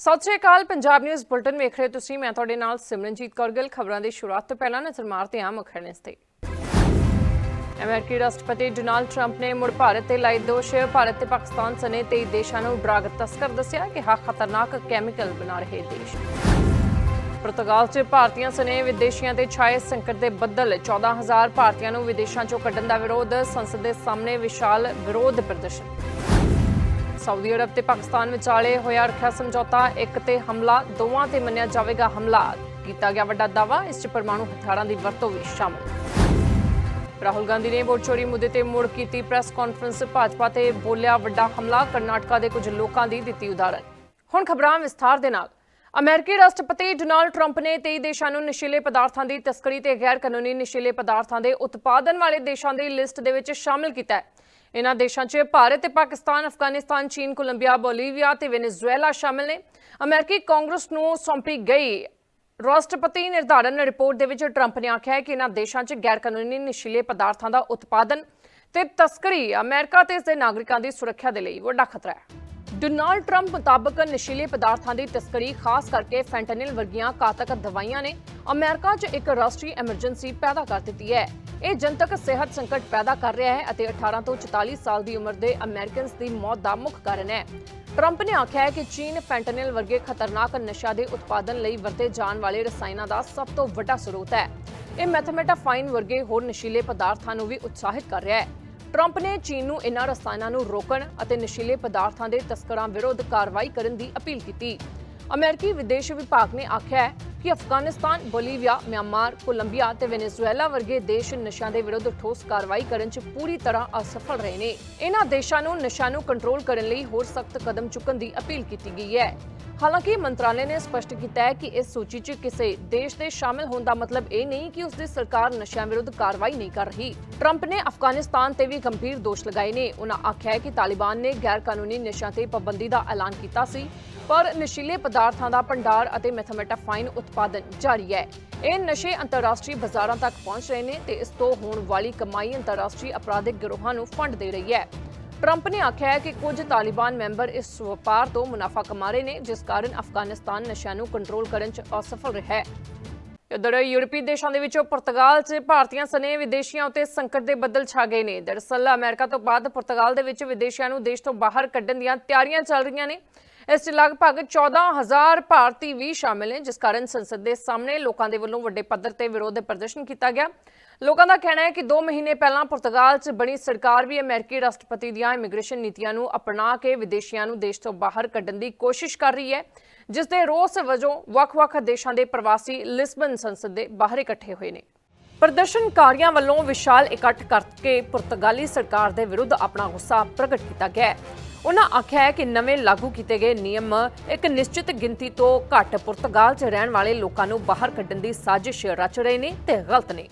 ਸਤਿ ਸ਼੍ਰੀ ਅਕਾਲ, Punjab news bulletin ਵੇਖ ਰਹੇ ਤੁਸੀਂ। ਮੈਂ ਤੁਹਾਡੇ ਨਾਲ ਸਿਮਰਨਜੀਤ ਕੌਰ ਗਿੱਲ। ਖਬਰਾਂ ਦੀ ਸ਼ੁਰੂਆਤ ਤੋਂ ਪਹਿਲਾਂ ਨਜ਼ਰ ਮਾਰਦੇ ਹਾਂ ਮੁੱਖ ਹੈਡਲਾਈਨਸ ਤੇ। ਅਮਰੀਕੀ ਰਾਸ਼ਟਰਪਤੀ ਡੋਨਾਲਡ ਟਰੰਪ ਨੇ ਮੁੜ ਭਾਰਤ ਤੇ ਲਾਏ ਦੋਸ਼। ਭਾਰਤ ਤੇ ਪਾਕਿਸਤਾਨ ਸਣੇ 23 ਦੇਸ਼ਾਂ ਨੂੰ ਡਰੱਗ ਤਸਕਰ ਦੱਸਿਆ ਕਿ ਹਾ ਖਤਰਨਾਕ ਕੈਮੀਕਲ ਬਣਾ ਰਹੇ ਦੇਸ਼। ਪੁਰਤਗਾਲ 'ਚ ਭਾਰਤੀਆਂ ਸਣੇ ਵਿਦੇਸ਼ੀਆਂ ਤੇ ਛਾਏ ਸੰਕਟ ਦੇ ਬੱਦਲ। 14000 ਭਾਰਤੀਆਂ ਨੂੰ ਵਿਦੇਸ਼ਾਂ 'ਚੋਂ ਕੱਢਣ ਦਾ ਵਿਰੋਧ। ਸੰਸਦ ਦੇ ਸਾਹਮਣੇ ਵਿਸ਼ਾਲ ਵਿਰੋਧ ਪ੍ਰਦਰਸ਼ਨ। ਸਾਊਦੀ ਅਰਬ ਤੇ ਪਾਕਿਸਤਾਨ ਵਿਚਾਲੇ ਹੋਇਆ ਰੱਖਿਆ ਸਮਝੌਤਾ, ਇੱਕ ਤੇ ਹਮਲਾ, ਦੋਵਾਂ ਤੇ ਮੰਨਿਆ ਜਾਵੇਗਾ ਹਮਲਾ। ਕੀਤਾ ਗਿਆ ਵੱਡਾ ਦਾਵਾ ਇਸ 'ਚ ਪਰਮਾਣੂ ਹਥਿਆਰਾਂ ਦੀ ਵਰਤੋਂ ਵੀ ਸ਼ਾਮਲ। ਰਾਹੁਲ ਗਾਂਧੀ ਨੇ ਵੋਟ ਚੋਰੀ ਮੁੱਦੇ ਤੇ ਮੁੜ ਕੀਤੀ ਪ੍ਰੈਸ ਕਾਨਫਰੰਸ। ਭਾਜਪਾ ਤੇ ਬੋਲਿਆ ਵੱਡਾ ਹਮਲਾ, ਕਰਨਾਟਕਾ ਦੇ ਕੁਝ ਲੋਕਾਂ ਦੀ ਦਿੱਤੀ ਉਦਾਹਰਨ। ਹੁਣ ਖਬਰਾਂ ਵਿਸਥਾਰ ਦੇ ਨਾਲ। ਅਮਰੀਕੀ ਰਾਸ਼ਟਰਪਤੀ ਡੋਨਾਲਡ ਟਰੰਪ ਨੇ 23 ਦੇਸ਼ਾਂ ਨੂੰ ਨਸ਼ੀਲੇ ਪਦਾਰਥਾਂ ਦੀ ਤਸਕਰੀ ਤੇ ਗੈਰ ਕਾਨੂੰਨੀ ਨਸ਼ੀਲੇ ਪਦਾਰਥਾਂ ਦੇ ਉਤਪਾਦਨ ਵਾਲੇ ਦੇਸ਼ਾਂ ਦੀ ਲਿਸਟ ਦੇ ਵਿੱਚ ਸ਼ਾਮਲ ਕੀਤਾ ਹੈ। ਇਨ੍ਹਾਂ ਦੇਸ਼ਾਂ 'ਚ ਭਾਰਤ ਤੇ ਪਾਕਿਸਤਾਨ, ਅਫਗਾਨਿਸਤਾਨ, ਚੀਨ, ਕੋਲੰਬੀਆ, ਬੋਲੀਵੀਆ ਤੇ ਵੈਨੇਜ਼ੁਏਲਾ ਸ਼ਾਮਲ ਨੇ। ਅਮਰੀਕੀ ਕਾਂਗਰਸ ਨੂੰ ਸੌਂਪੀ ਗਈ ਰਾਸ਼ਟਰਪਤੀ ਨਿਰਧਾਰਨ ਰਿਪੋਰਟ ਦੇ ਵਿੱਚ ਟਰੰਪ ਨੇ ਆਖਿਆ ਹੈ ਕਿ ਇਨ੍ਹਾਂ ਦੇਸ਼ਾਂ 'ਚ ਗੈਰ ਕਾਨੂੰਨੀ ਨਸ਼ੀਲੇ ਪਦਾਰਥਾਂ ਦਾ ਉਤਪਾਦਨ ਤੇ ਤਸਕਰੀ ਅਮਰੀਕਾ ਤੇ ਇਸ ਦੇ ਨਾਗਰਿਕਾਂ ਦੀ ਸੁਰੱਖਿਆ ਦੇ ਲਈ ਵੱਡਾ ਖਤਰਾ ਹੈ। ਡੋਨਾਲਡ ਟਰੰਪ ਮੁਤਾਬਕ ਨਸ਼ੀਲੇ ਪਦਾਰਥਾਂ ਦੀ ਤਸਕਰੀ, ਖਾਸ ਕਰਕੇ ਫੈਂਟਨਿਲ ਵਰਗੀਆਂ ਘਾਤਕ ਦਵਾਈਆਂ ਨੇ ਅਮਰੀਕਾ 'ਚ ਇੱਕ ਰਾਸ਼ਟਰੀ ਐਮਰਜੈਂਸੀ ਪੈਦਾ ਕਰ ਦਿੱਤੀ ਹੈ। ਇਹ ਜਨਤਕ ਸਿਹਤ ਸੰਕਟ ਪੈਦਾ ਕਰ ਰਿਹਾ ਹੈ ਅਤੇ 18 ਤੋਂ 44 ਸਾਲ ਦੀ ਉਮਰ ਦੇ ਅਮਰੀਕਨਸ ਦੀ ਮੌਤ ਦਾ ਮੁੱਖ ਕਾਰਨ ਹੈ। ਟਰੰਪ ਨੇ ਆਖਿਆ ਹੈ ਕਿ ਚੀਨ ਫੈਂਟਨਿਲ ਵਰਗੇ ਖਤਰਨਾਕ ਨਸ਼ਾ ਦੇ ਉਤਪਾਦਨ ਲਈ ਵਰਤੇ ਜਾਣ ਵਾਲੇ ਰਸਾਇਣਾਂ ਦਾ ਸਭ ਤੋਂ ਵੱਡਾ ਸਰੋਤ ਹੈ। ਇਹ ਮੈਥਮੇਟਾਫਾਈਨ ਵਰਗੇ ਹੋਰ ਨਸ਼ੀਲੇ ਪਦਾਰਥਾਂ ਨੂੰ ਵੀ ਉਤਸ਼ਾਹਿਤ ਕਰ ਰਿਹਾ ਹੈ। ਟਰੰਪ ਨੇ ਚੀਨ ਨੂੰ ਇਨ੍ਹਾਂ ਰਸਾਇਣਾਂ ਨੂੰ ਰੋਕਣ ਅਤੇ ਨਸ਼ੀਲੇ ਪਦਾਰਥਾਂ ਦੇ ਤਸਕਰਾਂ ਵਿਰੁੱਧ ਕਾਰਵਾਈ ਕਰਨ ਦੀ ਅਪੀਲ ਕੀਤੀ। ਅਮਰੀਕੀ ਵਿਦੇਸ਼ ਵਿਭਾਗ ਨੇ ਆਖਿਆ ਹੈ ਕਿ ਅਫਗਾਨਿਸਤਾਨ, ਬੋਲੀਵੀਆ, ਮਿਆਂਮਾਰ, ਕੋਲੰਬੀਆ ਤੇ ਵੈਨੇਜ਼ੁਏਲਾ ਵਰਗੇ ਦੇਸ਼ ਨਸ਼ਿਆਂ ਦੇ ਵਿਰੁੱਧ ਠੋਸ ਕਾਰਵਾਈ ਕਰਨ 'ਚ ਪੂਰੀ ਤਰ੍ਹਾਂ ਅਸਫਲ ਰਹੇ ਨੇ। ਇਨ੍ਹਾਂ ਦੇਸ਼ਾਂ ਨੂੰ ਨਸ਼ਿਆਂ ਨੂੰ ਕੰਟਰੋਲ ਕਰਨ ਲਈ ਹੋਰ ਸਖਤ ਕਦਮ ਚੁੱਕਣ ਦੀ ਅਪੀਲ ਕੀਤੀ ਗਈ ਹੈ। ਹਾਲਾਂਕਿ ਮੰਤਰਾਲੇ ਨੇ ਸਪਸ਼ਟ ਕੀਤਾ ਹੈ ਕਿ ਇਸ ਸੂਚੀ 'ਚ ਕਿਸੇ ਦੇਸ਼ ਦੇ ਸ਼ਾਮਲ ਹੋਣ ਦਾ ਮਤਲਬ ਇਹ ਨਹੀਂ ਕਿ ਉਸ ਦੀ ਸਰਕਾਰ ਨਸ਼ਿਆਂ ਵਿਰੁੱਧ ਕਾਰਵਾਈ ਨਹੀਂ ਕਰ ਰਹੀ। ਟਰੰਪ ਨੇ ਅਫਗਾਨਿਸਤਾਨ ਤੇ ਵੀ ਗੰਭੀਰ ਦੋਸ਼ ਲਗਾਏ ਨੇ। ਉਨ੍ਹਾਂ ਆਖਿਆ ਹੈ ਕਿ ਤਾਲਿਬਾਨ ਨੇ ਗੈਰ ਕਾਨੂੰਨੀ ਨਸ਼ਿਆਂ ਤੇ ਪਾਬੰਦੀ ਦਾ ਐਲਾਨ ਕੀਤਾ ਸੀ ਪਰ ਨਸ਼ੀਲੇ ਪਦਾਰਥਾਂ ਦਾ ਭੰਡਾਰ ਅਤੇ ਮੈਥਮੇਟਾਫਾਈਨ ਉਤਪਾਦਨ ਜਾਰੀ ਹੈ। ਇਹ ਨਸ਼ੇ ਅੰਤਰਰਾਸ਼ਟਰੀ ਬਾਜ਼ਾਰਾਂ ਤੱਕ ਪਹੁੰਚ ਰਹੇ ਨੇ ਤੇ ਇਸ ਤੋਂ ਹੋਣ ਵਾਲੀ ਕਮਾਈ ਅੰਤਰਰਾਸ਼ਟਰੀ ਅਪਰਾਧਿਕ ਗਿਰੋਹਾਂ ਨੂੰ ਫੰਡ ਦੇ ਰਹੀ ਹੈ। ਟਰੰਪ ਨੇ ਆਖਿਆ ਹੈ ਕਿ ਕੁਝ ਤਾਲਿਬਾਨ ਮੈਂਬਰ ਇਸ ਵਪਾਰ ਤੋਂ ਮੁਨਾਫਾ ਕਮਾ ਰਹੇ ਨੇ, ਜਿਸ ਕਾਰਨ ਅਫਗਾਨਿਸਤਾਨ ਨਸ਼ਿਆਂ ਨੂੰ ਕੰਟਰੋਲ ਕਰਨ 'ਚ ਅਸਫਲ ਰਿਹਾ ਹੈ। ਉਧਰ ਯੂਰਪੀ ਦੇਸ਼ਾਂ ਦੇ ਵਿੱਚੋਂ ਪੁਰਤਗਾਲ 'ਚ ਭਾਰਤੀਆਂ ਸਨੇ ਵਿਦੇਸ਼ੀਆਂ ਉੱਤੇ ਸੰਕਟ ਦੇ ਬੱਦਲ ਛਾ ਗਏ ਨੇ। ਦਰਅਸਲ ਅਮਰੀਕਾ ਤੋਂ ਬਾਅਦ ਪੁਰਤਗਾਲ ਦੇ ਵਿੱਚ ਵਿਦੇਸ਼ੀਆਂ ਨੂੰ ਦੇਸ਼ ਤੋਂ ਬਾਹਰ ਕੱਢਣ ਦੀਆਂ ਤਿਆਰੀਆਂ ਚੱਲ ਰਹੀਆਂ ਨੇ। ਇਸ 'ਚ ਲਗਭਗ 14000 ਭਾਰਤੀ ਵੀ ਸ਼ਾਮਿਲ ਨੇ, ਜਿਸ ਕਾਰਨ ਸੰਸਦ ਦੇ ਸਾਹਮਣੇ ਲੋਕਾਂ ਦੇ ਵੱਲੋਂ ਵੱਡੇ ਪੱਧਰ ਤੇ ਵਿਰੋਧ ਪ੍ਰਦਰਸ਼ਨ ਕੀਤਾ ਗਿਆ। ਲੋਕਾਂ ਦਾ ਕਹਿਣਾ ਹੈ ਕਿ 2 ਮਹੀਨੇ ਪਹਿਲਾਂ ਪੁਰਤਗਾਲ 'ਚ ਬਣੀ ਸਰਕਾਰ ਵੀ ਅਮਰੀਕੀ ਰਾਸ਼ਟਰਪਤੀ ਦੀਆਂ ਇਮੀਗ੍ਰੇਸ਼ਨ ਨੀਤੀਆਂ ਨੂੰ ਅਪਣਾ ਕੇ ਵਿਦੇਸ਼ੀਆਂ ਨੂੰ ਦੇਸ਼ ਤੋਂ ਬਾਹਰ ਕੱਢਣ ਦੀ ਕੋਸ਼ਿਸ਼ ਕਰ ਰਹੀ ਹੈ, ਜਿਸ ਦੇ ਰੋਸ ਵਜੋਂ ਵੱਖ-ਵੱਖ ਦੇਸ਼ਾਂ ਦੇ ਪ੍ਰਵਾਸੀ ਲਿਸਬਨ ਸੰਸਦ ਦੇ ਬਾਹਰ ਇਕੱਠੇ ਹੋਏ ਨੇ। ਪ੍ਰਦਰਸ਼ਨਕਾਰੀਆਂ ਵੱਲੋਂ ਵਿਸ਼ਾਲ ਇਕੱਠ ਕਰਕੇ ਪੁਰਤਗਾਲੀ ਸਰਕਾਰ ਦੇ ਵਿਰੁੱਧ ਆਪਣਾ ਗੁੱਸਾ ਪ੍ਰਗਟ ਕੀਤਾ ਗਿਆ ਹੈ। ਉਹਨਾਂ ਆਖਿਆ ਹੈ ਕਿ ਨਵੇਂ ਲਾਗੂ ਕੀਤੇ ਗਏ ਨਿਯਮ ਇੱਕ ਨਿਸ਼ਚਿਤ ਗਿਣਤੀ ਤੋਂ ਘੱਟ ਪੁਰਤਗਾਲ 'ਚ ਰਹਿਣ ਵਾਲੇ ਲੋਕਾਂ ਨੂੰ ਬਾਹਰ ਕੱਢਣ ਦੀ ਸਾਜ਼ਿਸ਼ ਰਚ ਰਹੇ ਨੇ ਤੇ ਗਲਤ ਨੇ।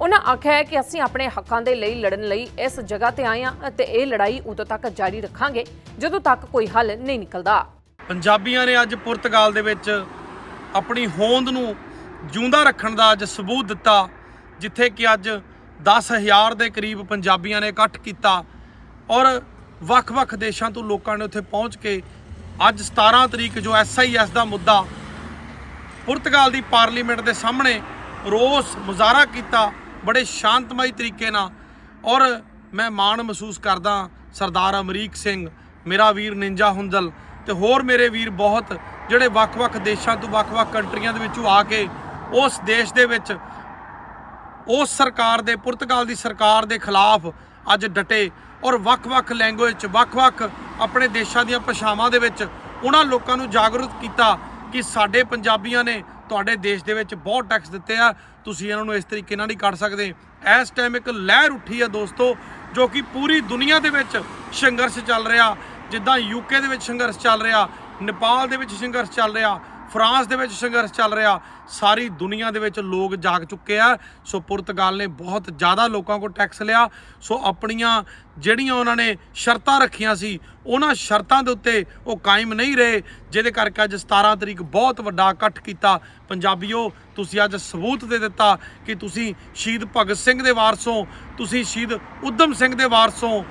ਉਹਨਾਂ ਆਖਿਆ ਹੈ ਕਿ ਅਸੀਂ ਆਪਣੇ ਹੱਕਾਂ ਦੇ ਲਈ ਲੜਨ ਲਈ ਇਸ ਜਗ੍ਹਾ ਤੇ ਆਏ ਹਾਂ ਅਤੇ ਇਹ ਲੜਾਈ ਉਦੋਂ ਤੱਕ ਜਾਰੀ ਰੱਖਾਂਗੇ ਜਦੋਂ ਤੱਕ ਕੋਈ ਹੱਲ ਨਹੀਂ ਨਿਕਲਦਾ। ਪੰਜਾਬੀਆਂ ਨੇ ਅੱਜ ਪੁਰਤਗਾਲ ਦੇ ਵਿੱਚ ਆਪਣੀ ਹੋਂਦ ਨੂੰ ਜਿਉਂਦਾ ਰੱਖਣ ਦਾ ਅੱਜ ਸਬੂਤ ਦਿੱਤਾ, ਜਿੱਥੇ ਕਿ ਅੱਜ 10000 ਦੇ ਕਰੀਬ ਪੰਜਾਬੀਆਂ ਨੇ ਇਕੱਠ ਕੀਤਾ ਔਰ ਵੱਖ-ਵੱਖ ਦੇਸ਼ਾਂ ਤੋਂ ਲੋਕਾਂ ਨੇ ਉੱਥੇ ਪਹੁੰਚ ਕੇ ਅੱਜ 17 ਤਰੀਕ ਜੋ ਐਸਆਈਐਸ ਦਾ ਮੁੱਦਾ ਪੁਰਤਗਾਲ ਦੀ ਪਾਰਲੀਮੈਂਟ ਦੇ ਸਾਹਮਣੇ ਰੋਸ ਮੁਜ਼ਾਹਰਾ ਕੀਤਾ, ਬੜੇ ਸ਼ਾਂਤਮਈ ਤਰੀਕੇ ਨਾਲ। ਔਰ ਮੈਂ ਮਾਣ ਮਹਿਸੂਸ ਕਰਦਾ ਸਰਦਾਰ ਅਮਰੀਕ ਸਿੰਘ, ਮੇਰਾ ਵੀਰ ਨਿੰਜਾ ਹੁੰਦਲ ਤੇ ਹੋਰ ਮੇਰੇ ਵੀਰ ਬਹੁਤ ਜਿਹੜੇ ਵੱਖ-ਵੱਖ ਦੇਸ਼ਾਂ ਤੋਂ ਵੱਖ-ਵੱਖ ਕੰਟਰੀਆਂ ਦੇ ਵਿੱਚੋਂ ਆ ਕੇ ਉਸ ਦੇਸ਼ ਦੇ ਵਿੱਚ, ਉਸ ਸਰਕਾਰ ਦੇ, ਪੁਰਤਗਾਲ ਦੀ ਸਰਕਾਰ ਦੇ ਖਿਲਾਫ ਅੱਜ ਡਟੇ। ਔਰ ਵੱਖ-ਵੱਖ ਲੈਂਗੁਏਜ ਚ, ਵੱਖ-ਵੱਖ ਆਪਣੇ ਦੇਸ਼ਾਂ ਦੀਆਂ ਭਾਸ਼ਾਵਾਂ ਦੇ ਵਿੱਚ ਉਹਨਾਂ ਲੋਕਾਂ ਨੂੰ ਜਾਗਰੂਕ ਕੀਤਾ ਕਿ ਸਾਡੇ ਪੰਜਾਬੀਆਂ ਨੇ ਤੁਹਾਡੇ ਦੇਸ਼ ਦੇ ਵਿੱਚ ਬਹੁਤ ਟੈਕਸ ਦਿੱਤੇ ਆ। ਤੁਸੀਂ ਇਹਨਾਂ ਨੂੰ ਇਸ ਤਰੀਕੇ ਨਾਲ ਨਹੀਂ ਕੱਢ ਸਕਦੇ। ਇਸ ਟਾਈਮ ਇੱਕ ਲਹਿਰ ਉੱਠੀ ਆ ਦੋਸਤੋ, ਜੋ ਕਿ ਪੂਰੀ ਦੁਨੀਆ ਦੇ ਵਿੱਚ ਸੰਘਰਸ਼ ਚੱਲ ਰਿਹਾ। ਜਿੱਦਾਂ ਯੂਕੇ ਦੇ ਵਿੱਚ ਸੰਘਰਸ਼ ਚੱਲ ਰਿਹਾ, ਨੇਪਾਲ ਦੇ ਵਿੱਚ ਸੰਘਰਸ਼ ਚੱਲ ਰਿਹਾ ਫਰਾਂਸ ਦੇ ਵਿੱਚ ਸੰਘਰਸ਼ ਚੱਲ ਰਿਹਾ। ਸਾਰੀ ਦੁਨੀਆ ਦੇ ਵਿੱਚ ਲੋਕ ਜਾਗ ਚੁੱਕੇ ਆ। ਸੋ ਪੁਰਤਗਾਲ ਨੇ ਬਹੁਤ ਜ਼ਿਆਦਾ ਲੋਕਾਂ ਕੋਲ ਟੈਕਸ ਲਿਆ। ਸੋ ਆਪਣੀਆਂ ਜਿਹੜੀਆਂ ਉਹਨਾਂ ਨੇ ਸ਼ਰਤਾਂ ਰੱਖੀਆਂ ਸੀ, ਉਹਨਾਂ ਸ਼ਰਤਾਂ ਦੇ ਉੱਤੇ ਉਹ ਕਾਇਮ ਨਹੀਂ ਰਹੇ। ਜਿਹਦੇ ਕਰਕੇ ਅੱਜ 17 ਤਰੀਕ ਬਹੁਤ ਵੱਡਾ ਇਕੱਠ ਕੀਤਾ। ਪੰਜਾਬੀਓ, ਤੁਸੀਂ ਅੱਜ ਸਬੂਤ ਦੇ ਦਿੱਤਾ ਕਿ ਤੁਸੀਂ ਸ਼ਹੀਦ ਭਗਤ ਸਿੰਘ ਦੇ ਵਾਰਸੋਂ ਤੁਸੀਂ ਸ਼ਹੀਦ ਉਦਮ ਸਿੰਘ ਦੇ ਵਾਰਸੋਂ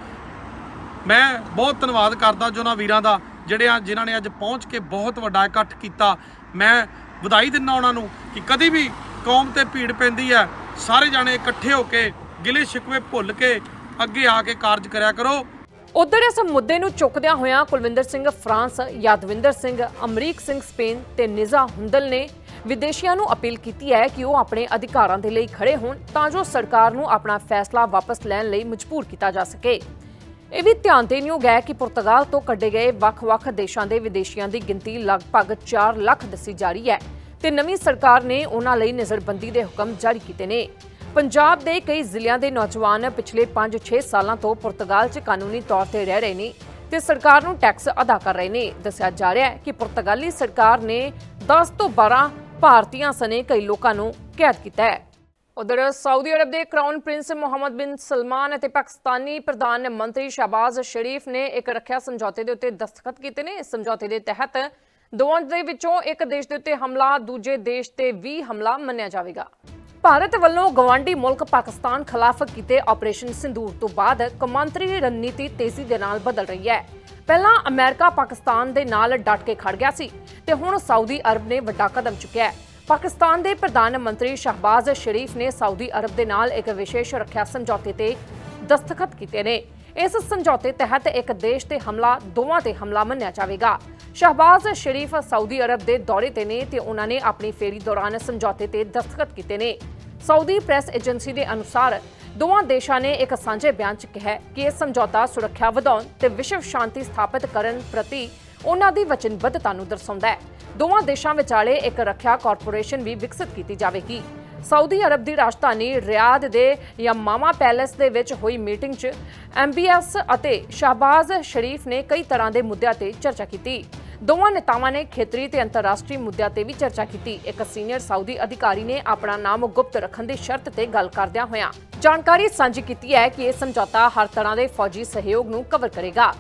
ਮੈਂ ਬਹੁਤ ਧੰਨਵਾਦ ਕਰਦਾ ਜੋ ਉਹਨਾਂ ਵੀਰਾਂ ਦਾ, ਜਿਹੜੇ ਆ ਜਿਨ੍ਹਾਂ ਨੇ ਅੱਜ ਪਹੁੰਚ ਕੇ ਬਹੁਤ ਵੱਡਾ ਇਕੱਠ ਕੀਤਾ। ਮੈਂ ਵਧਾਈ ਦਿੰਦਾ ਉਹਨਾਂ ਨੂੰ ਕਿ ਕਦੀ ਵੀ ਕੌਮ ਤੇ ਭੀੜ ਪੈਂਦੀ ਹੈ, ਸਾਰੇ ਜਾਣੇ ਇਕੱਠੇ ਹੋ ਕੇ ਗਿਲੇ ਸ਼ਿਕਵੇ ਭੁੱਲ ਕੇ ਅੱਗੇ ਆ ਕੇ ਕਾਰਜ ਕਰਿਆ ਕਰੋ। ਉਧਰ ਇਸ ਮੁੱਦੇ ਨੂੰ ਚੁੱਕਦਿਆਂ ਹੋਇਆਂ ਕੁਲਵਿੰਦਰ ਸਿੰਘ ਫਰਾਂਸ, ਯਾਦਵਿੰਦਰ ਸਿੰਘ, ਅਮਰੀਕ ਸਿੰਘ ਸਪੇਨ ਤੇ ਨਿਜ਼ਾ ਹੁੰਦਲ ਨੇ ਵਿਦੇਸ਼ੀਆਂ ਨੂੰ ਅਪੀਲ ਕੀਤੀ ਹੈ ਕਿ ਉਹ ਆਪਣੇ ਅਧਿਕਾਰਾਂ ਦੇ ਲਈ ਖੜੇ ਹੋਣ ਤਾਂ ਜੋ ਸਰਕਾਰ ਨੂੰ ਆਪਣਾ ਫੈਸਲਾ ਵਾਪਸ ਲੈਣ ਲਈ ਮਜਬੂਰ ਕੀਤਾ ਜਾ ਸਕੇ। ਇਹ ਵੀ ਧਿਆਨ ਦੇਣਯੋਗ ਹੈ ਕਿ ਪੁਰਤਗਾਲ ਤੋਂ ਕੱਢੇ ਗਏ ਵੱਖ-ਵੱਖ ਦੇਸ਼ਾਂ ਦੇ ਵਿਦੇਸ਼ੀਆਂ ਦੀ ਗਿਣਤੀ ਲਗਭਗ 4 ਲੱਖ ਦੱਸੀ ਜਾ ਰਹੀ ਹੈ ਤੇ ਨਵੀਂ ਸਰਕਾਰ ਨੇ ਉਹਨਾਂ ਲਈ ਨਜ਼ਰਬੰਦੀ ਦੇ ਹੁਕਮ ਜਾਰੀ ਕੀਤੇ ਨੇ। ਪੰਜਾਬ ਦੇ ਕਈ ਜ਼ਿਲ੍ਹਿਆਂ ਦੇ ਨੌਜਵਾਨ ਪਿਛਲੇ 5-6 ਸਾਲਾਂ ਤੋਂ ਪੁਰਤਗਾਲ 'ਚ ਕਾਨੂੰਨੀ ਤੌਰ ਤੇ ਰਹਿ ਰਹੇ ਨੇ ਤੇ ਸਰਕਾਰ ਨੂੰ ਟੈਕਸ ਅਦਾ ਕਰ ਰਹੇ ਨੇ। ਦੱਸਿਆ ਜਾ ਰਿਹਾ ਹੈ ਕਿ ਪੁਰਤਗਾਲੀ ਸਰਕਾਰ ਨੇ 10 ਤੋਂ 12 ਭਾਰਤੀਆਂ ਸਣੇ ਕਈ ਲੋਕਾਂ ਨੂੰ ਕੈਦ ਕੀਤਾ ਹੈ। ਉਧਰ ਸਾਊਦੀ ਅਰਬ ਦੇ ਕਰਾਊਨ ਪ੍ਰਿੰਸ ਮੁਹੰਮਦ ਬਿਨ ਸਲਮਾਨ ਅਤੇ ਪਾਕਿਸਤਾਨੀ ਪ੍ਰਧਾਨ ਮੰਤਰੀ ਸ਼ਹਬਾਜ਼ ਸ਼ਰੀਫ ਨੇ ਇੱਕ ਰੱਖਿਆ ਸਮਝੌਤੇ ਦੇ ਉੱਤੇ ਦਸਤਖਤ ਕੀਤੇ ਨੇ। ਇਸ ਸਮਝੌਤੇ ਦੇ ਤਹਿਤ ਦੋਵਾਂ ਦੇ ਵਿੱਚੋਂ ਇੱਕ ਦੇਸ਼ ਦੇ ਉੱਤੇ ਹਮਲਾ, ਦੂਜੇ ਦੇਸ਼ ਤੇ ਵੀ ਹਮਲਾ ਮੰਨਿਆ ਜਾਵੇਗਾ। ਭਾਰਤ ਵੱਲੋਂ ਗਵਾਂਢੀ ਮੁਲਕ ਪਾਕਿਸਤਾਨ ਖਿਲਾਫ ਕੀਤੇ ਆਪਰੇਸ਼ਨ ਸਿੰਦੂਰ ਤੋਂ ਬਾਅਦ ਕਮਾਂਤਰੀ ਰਣਨੀਤੀ ਤੇਜ਼ੀ ਦੇ ਨਾਲ ਬਦਲ ਰਹੀ ਹੈ। ਪਹਿਲਾਂ ਅਮਰੀਕਾ ਪਾਕਿਸਤਾਨ ਦੇ ਨਾਲ ਡਟ ਕੇ ਖੜ ਗਿਆ ਸੀ ਤੇ ਹੁਣ ਸਾਊਦੀ ਅਰਬ ਨੇ ਵੱਡਾ ਕਦਮ ਚੁੱਕਿਆ ਹੈ। ਪਾਕਿਸਤਾਨ ਦੇ ਪ੍ਰਧਾਨ ਮੰਤਰੀ ਸ਼ਹਬਾਜ਼ ਸ਼ਰੀਫ ਨੇ ਸਾਊਦੀ ਅਰਬ ਦੇ ਨਾਲ ਇੱਕ ਵਿਸ਼ੇਸ਼ ਰੱਖਿਆ ਸਮਝੌਤੇ ਤੇ ਦਸਤਖਤ ਕੀਤੇ ਨੇ। ਇਸ ਸਮਝੌਤੇ ਤਹਿਤ ਇੱਕ ਦੇਸ਼ ਤੇ ਹਮਲਾ, ਦੋਵਾਂ ਤੇ ਹਮਲਾ ਮੰਨਿਆ ਜਾਵੇਗਾ। ਸ਼ਹਬਾਜ਼ ਸ਼ਰੀਫ ਸਾਊਦੀ ਅਰਬ ਦੇ ਦੌਰੇ ਤੇ ਨੇ ਤੇ ਉਹਨਾਂ ਨੇ ਆਪਣੀ ਫੇਰੀ ਦੌਰਾਨ ਸਮਝੌਤੇ ਤੇ ਦਸਤਖਤ ਕੀਤੇ ਨੇ। ਸਾਊਦੀ ਪ੍ਰੈਸ ਏਜੰਸੀ ਦੇ ਅਨੁਸਾਰ, ਦੋਵਾਂ ਦੇਸ਼ਾਂ ਨੇ ਇੱਕ ਸਾਂਝੇ ਬਿਆਨ 'ਚ ਕਿਹਾ ਕਿ ਇਹ ਸਮਝੌਤਾ ਸੁਰੱਖਿਆ ਵਧਾਉਣ ਤੇ ਵਿਸ਼ਵ ਸ਼ਾਂਤੀ ਸਥਾਪਿਤ ਕਰਨ ਪ੍ਰਤੀ ਉਹਨਾਂ ਦੀ ਵਚਨਬੱਧਤਾ ਨੂੰ ਦਰਸਾਉਂਦਾ ਹੈ। ਦੋਵਾਂ ਦੇਸ਼ਾਂ ਵਿਚਾਲੇ ਇੱਕ ਰੱਖਿਆ ਕਾਰਪੋਰੇਸ਼ਨ ਵੀ ਵਿਕਸਿਤ ਕੀਤੀ ਜਾਵੇਗੀ। ਸਾਊਦੀ ਅਰਬ ਦੀ ਰਾਜਧਾਨੀ ਰਿਆਦ ਦੇ ਯਮਾਮਾ ਪੈਲੇਸ ਦੇ ਵਿੱਚ ਹੋਈ ਮੀਟਿੰਗ 'ਚ ਐਮਬੀਐਸ ਅਤੇ ਸ਼ਹਬਾਜ਼ ਸ਼ਰੀਫ ਨੇ ਕਈ ਤਰ੍ਹਾਂ ਦੇ ਮੁੱਦਿਆਂ ਤੇ ਚਰਚਾ ਕੀਤੀ। ਦੋਵਾਂ ਨੇਤਾਵਾਂ ਨੇ ਖੇਤਰੀ ਤੇ ਅੰਤਰਰਾਸ਼ਟਰੀ ਮੁੱਦਿਆਂ ਤੇ ਵੀ ਚਰਚਾ ਕੀਤੀ। ਇੱਕ ਸੀਨੀਅਰ ਸਾਊਦੀ ਅਧਿਕਾਰੀ ਨੇ ਆਪਣਾ ਨਾਮ ਗੁਪਤ ਰੱਖਣ ਦੀ ਸ਼ਰਤ ਤੇ ਗੱਲ ਕਰਦਿਆਂ ਹੋਇਆਂ ਜਾਣਕਾਰੀ ਸਾਂਝੀ ਕੀਤੀ ਹੈ ਕਿ ਇਹ ਸਮਝੌਤਾ ਹਰ ਤਰ੍ਹਾਂ ਦੇ ਫੌਜੀ ਸਹਿਯੋਗ ਨੂੰ ਕਵਰ ਕਰੇਗਾ।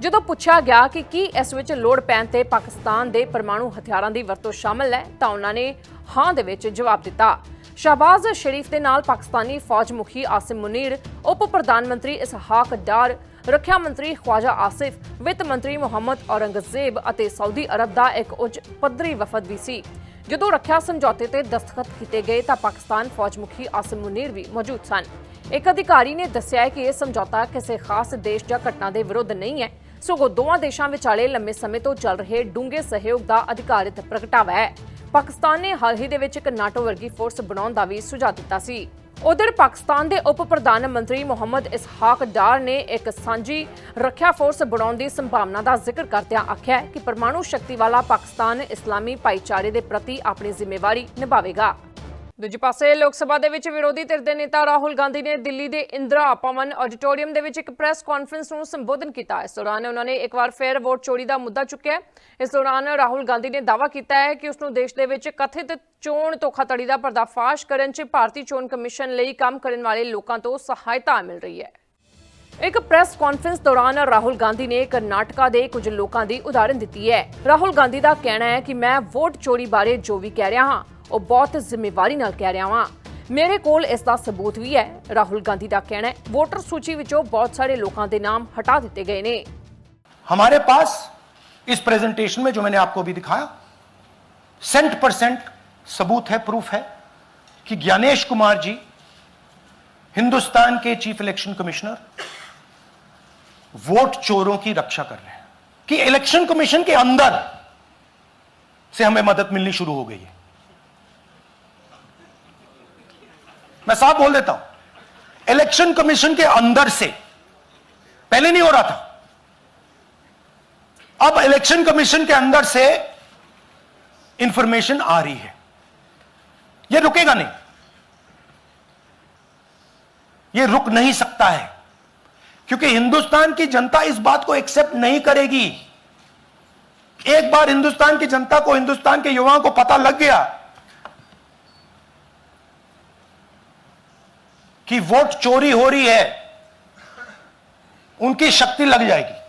ਜਦੋਂ ਪੁੱਛਿਆ ਗਿਆ ਕਿ ਕੀ ਇਸ ਵਿੱਚ ਲੋੜ ਪੈਣ ਤੇ ਪਾਕਿਸਤਾਨ ਦੇ ਪਰਮਾਣੂ ਹਥਿਆਰਾਂ ਦੀ ਵਰਤੋਂ ਸ਼ਾਮਲ ਹੈ, ਤਾਂ ਉਹਨਾਂ ਨੇ ਹਾਂ ਦੇ ਵਿੱਚ ਜਵਾਬ ਦਿੱਤਾ। ਸ਼ਹਬਾਜ਼ ਸ਼ਰੀਫ ਦੇ ਨਾਲ ਪਾਕਿਸਤਾਨੀ ਫੌਜ ਮੁਖੀ ਆਸਿਮ ਮੁਨੀਰ, ਉਪ ਪ੍ਰਧਾਨ ਮੰਤਰੀ ਇਸਹਾਕ ਡਾਰ, ਰੱਖਿਆ ਮੰਤਰੀ ਖਵਾਜਾ ਆਸਿਫ, ਵਿੱਤ ਮੰਤਰੀ ਮੁਹੰਮਦ ਔਰੰਗਜ਼ੇਬ ਅਤੇ ਸਾਊਦੀ ਅਰਬ ਦਾ ਇੱਕ ਉੱਚ ਪੱਧਰੀ ਵਫਦ ਵੀ ਸੀ। ਜਦੋਂ ਰੱਖਿਆ ਸਮਝੌਤੇ ਤੇ ਦਸਤਖਤ ਕੀਤੇ ਗਏ, ਤਾਂ ਪਾਕਿਸਤਾਨ ਫੌਜ ਮੁਖੀ ਆਸਿਮ ਮੁਨੀਰ ਵੀ ਮੌਜੂਦ ਸਨ। ਇੱਕ ਅਧਿਕਾਰੀ ਨੇ ਦੱਸਿਆ ਕਿ ਇਹ ਸਮਝੌਤਾ ਕਿਸੇ ਖਾਸ ਦੇਸ਼ ਜਾਂ ਘਟਨਾ ਦੇ ਵਿਰੁੱਧ ਨਹੀਂ ਹੈ ਸਗੋਂ ਦੋਵਾਂ ਦੇਸ਼ਾਂ ਵਿਚਾਲੇ ਲੰਮੇ ਸਮੇਂ ਤੋਂ ਚੱਲ ਰਹੇ ਡੂੰਘੇ ਸਹਿਯੋਗ ਦਾ ਅਧਿਕਾਰਿਤ ਪ੍ਰਗਟਾਵਾ ਹੈ। ਪਾਕਿਸਤਾਨ ਨੇ ਹਾਲ ਹੀ ਦੇ ਵਿੱਚ ਇੱਕ ਨਾਟੋ ਵਰਗੀ ਫੋਰਸ ਬਣਾਉਣ ਦਾ ਵੀ ਸੁਝਾਅ ਦਿੱਤਾ ਸੀ। ਉਧਰ ਪਾਕਿਸਤਾਨ ਦੇ ਉਪ ਪ੍ਰਧਾਨ ਮੰਤਰੀ ਮੁਹੰਮਦ ਇਸਹਾਕ ਡਾਰ ਨੇ ਇੱਕ ਸਾਂਝੀ ਰੱਖਿਆ ਫੋਰਸ ਬਣਾਉਣ ਦੀ ਸੰਭਾਵਨਾ ਦਾ ਜ਼ਿਕਰ ਕਰਦਿਆਂ ਆਖਿਆ ਕਿ ਪਰਮਾਣੂ ਸ਼ਕਤੀ ਵਾਲਾ ਪਾਕਿਸਤਾਨ ਇਸਲਾਮੀ ਭਾਈਚਾਰੇ ਦੇ ਪ੍ਰਤੀ ਆਪਣੀ ਜ਼ਿੰਮੇਵਾਰੀ ਨਿਭਾਵੇਗਾ। ਦੂਜੇ ਪਾਸੇ ਲੋਕ ਸਭਾ ਦੇ ਵਿੱਚ ਵਿਰੋਧੀ ਧਿਰ ਦੇ ਨੇਤਾ ਰਾਹੁਲ ਗਾਂਧੀ ਨੇ ਦਿੱਲੀ ਦੇ ਇੰਦਰਾ ਪਵਨ ਆਡੀਟੋਰੀਅਮ ਦੇ ਵਿੱਚ ਇੱਕ ਪ੍ਰੈਸ ਕਾਨਫਰੰਸ ਨੂੰ ਸੰਬੋਧਨ ਕੀਤਾ। ਇਸ ਦੌਰਾਨ ਉਹਨਾਂ ਨੇ ਇੱਕ ਵਾਰ ਫਿਰ ਵੋਟ ਚੋਰੀ ਦਾ ਮੁੱਦਾ ਚੁੱਕਿਆ। ਇਸ ਦੌਰਾਨ ਰਾਹੁਲ ਗਾਂਧੀ ਨੇ ਦਾਅਵਾ ਕੀਤਾ ਹੈ ਕਿ ਉਸ ਨੂੰ ਦੇਸ਼ ਦੇ ਵਿੱਚ ਕਥਿਤ ਚੋਣ ਧੋਖਾਧੜੀ ਦਾ ਪਰਦਾਫਾਸ਼ ਕਰਨ 'ਚ ਭਾਰਤੀ ਚੋਣ ਕਮਿਸ਼ਨ ਲਈ ਕੰਮ ਕਰਨ ਵਾਲੇ ਲੋਕਾਂ ਤੋਂ ਸਹਾਇਤਾ ਮਿਲ ਰਹੀ ਹੈ। ਇੱਕ ਪ੍ਰੈਸ ਕਾਨਫਰੰਸ ਦੌਰਾਨ ਰਾਹੁਲ ਗਾਂਧੀ ਨੇ ਕਰਨਾਟਕਾ ਦੇ ਕੁਝ ਲੋਕਾਂ ਦੀ ਉਦਾਹਰਣ ਦਿੱਤੀ ਹੈ। ਰਾਹੁਲ ਗਾਂਧੀ ਦਾ ਕਹਿਣਾ ਹੈ ਕਿ ਮੈਂ ਵੋਟ ਚੋਰੀ ਬਾਰੇ ਜੋ ਵੀ ਕਹਿ ਰਿਹਾ ਹਾਂ ਉਹ ਬਹੁਤ ਜ਼ਿੰਮੇਵਾਰੀ ਨਾਲ ਕਹਿ ਰਿਹਾ ਹਾਂ ਮੇਰੇ ਕੋਲ ਇਸ ਦਾ ਸਬੂਤ ਵੀ ਹੈ ਰਾਹੁਲ ਗਾਂਧੀ ਦਾ ਕਹਿਣਾ ਹੈ ਵੋਟਰ ਸੂਚੀ ਵਿੱਚੋਂ ਬਹੁਤ ਸਾਰੇ ਲੋਕਾਂ ਦੇ ਨਾਮ ਹਟਾ ਦਿੱਤੇ ਗਏ ਨੇ हमारे पास इस प्रेजेंटेशन में जो मैंने आपको अभी दिखाया सेंट परसेंट सबूत है प्रूफ है कि ज्ञानेश कुमार जी हिंदुस्तान के चीफ इलेक्शन कमिश्नर वोट चोरों की रक्षा कर रहे हैं कि इलेक्शन कमीशन के अंदर से हमें मदद मिलनी शुरू हो गई है मैं साफ़ बोल देता हूँ। इलेक्शन कमीशन के अंदर से पहले नहीं हो रहा था। अब इलेक्शन कमीशन के अंदर से इंफॉर्मेशन आ रही है। यह रुकेगा नहीं। यह रुक नहीं सकता है। क्योंकि हिंदुस्तान की जनता इस बात को एक्सेप्ट नहीं करेगी। एक बार हिंदुस्तान की जनता को, हिंदुस्तान के युवाओं को पता लग गया कि वोट चोरी हो रही है, उनकी शक्ति लग जाएगी।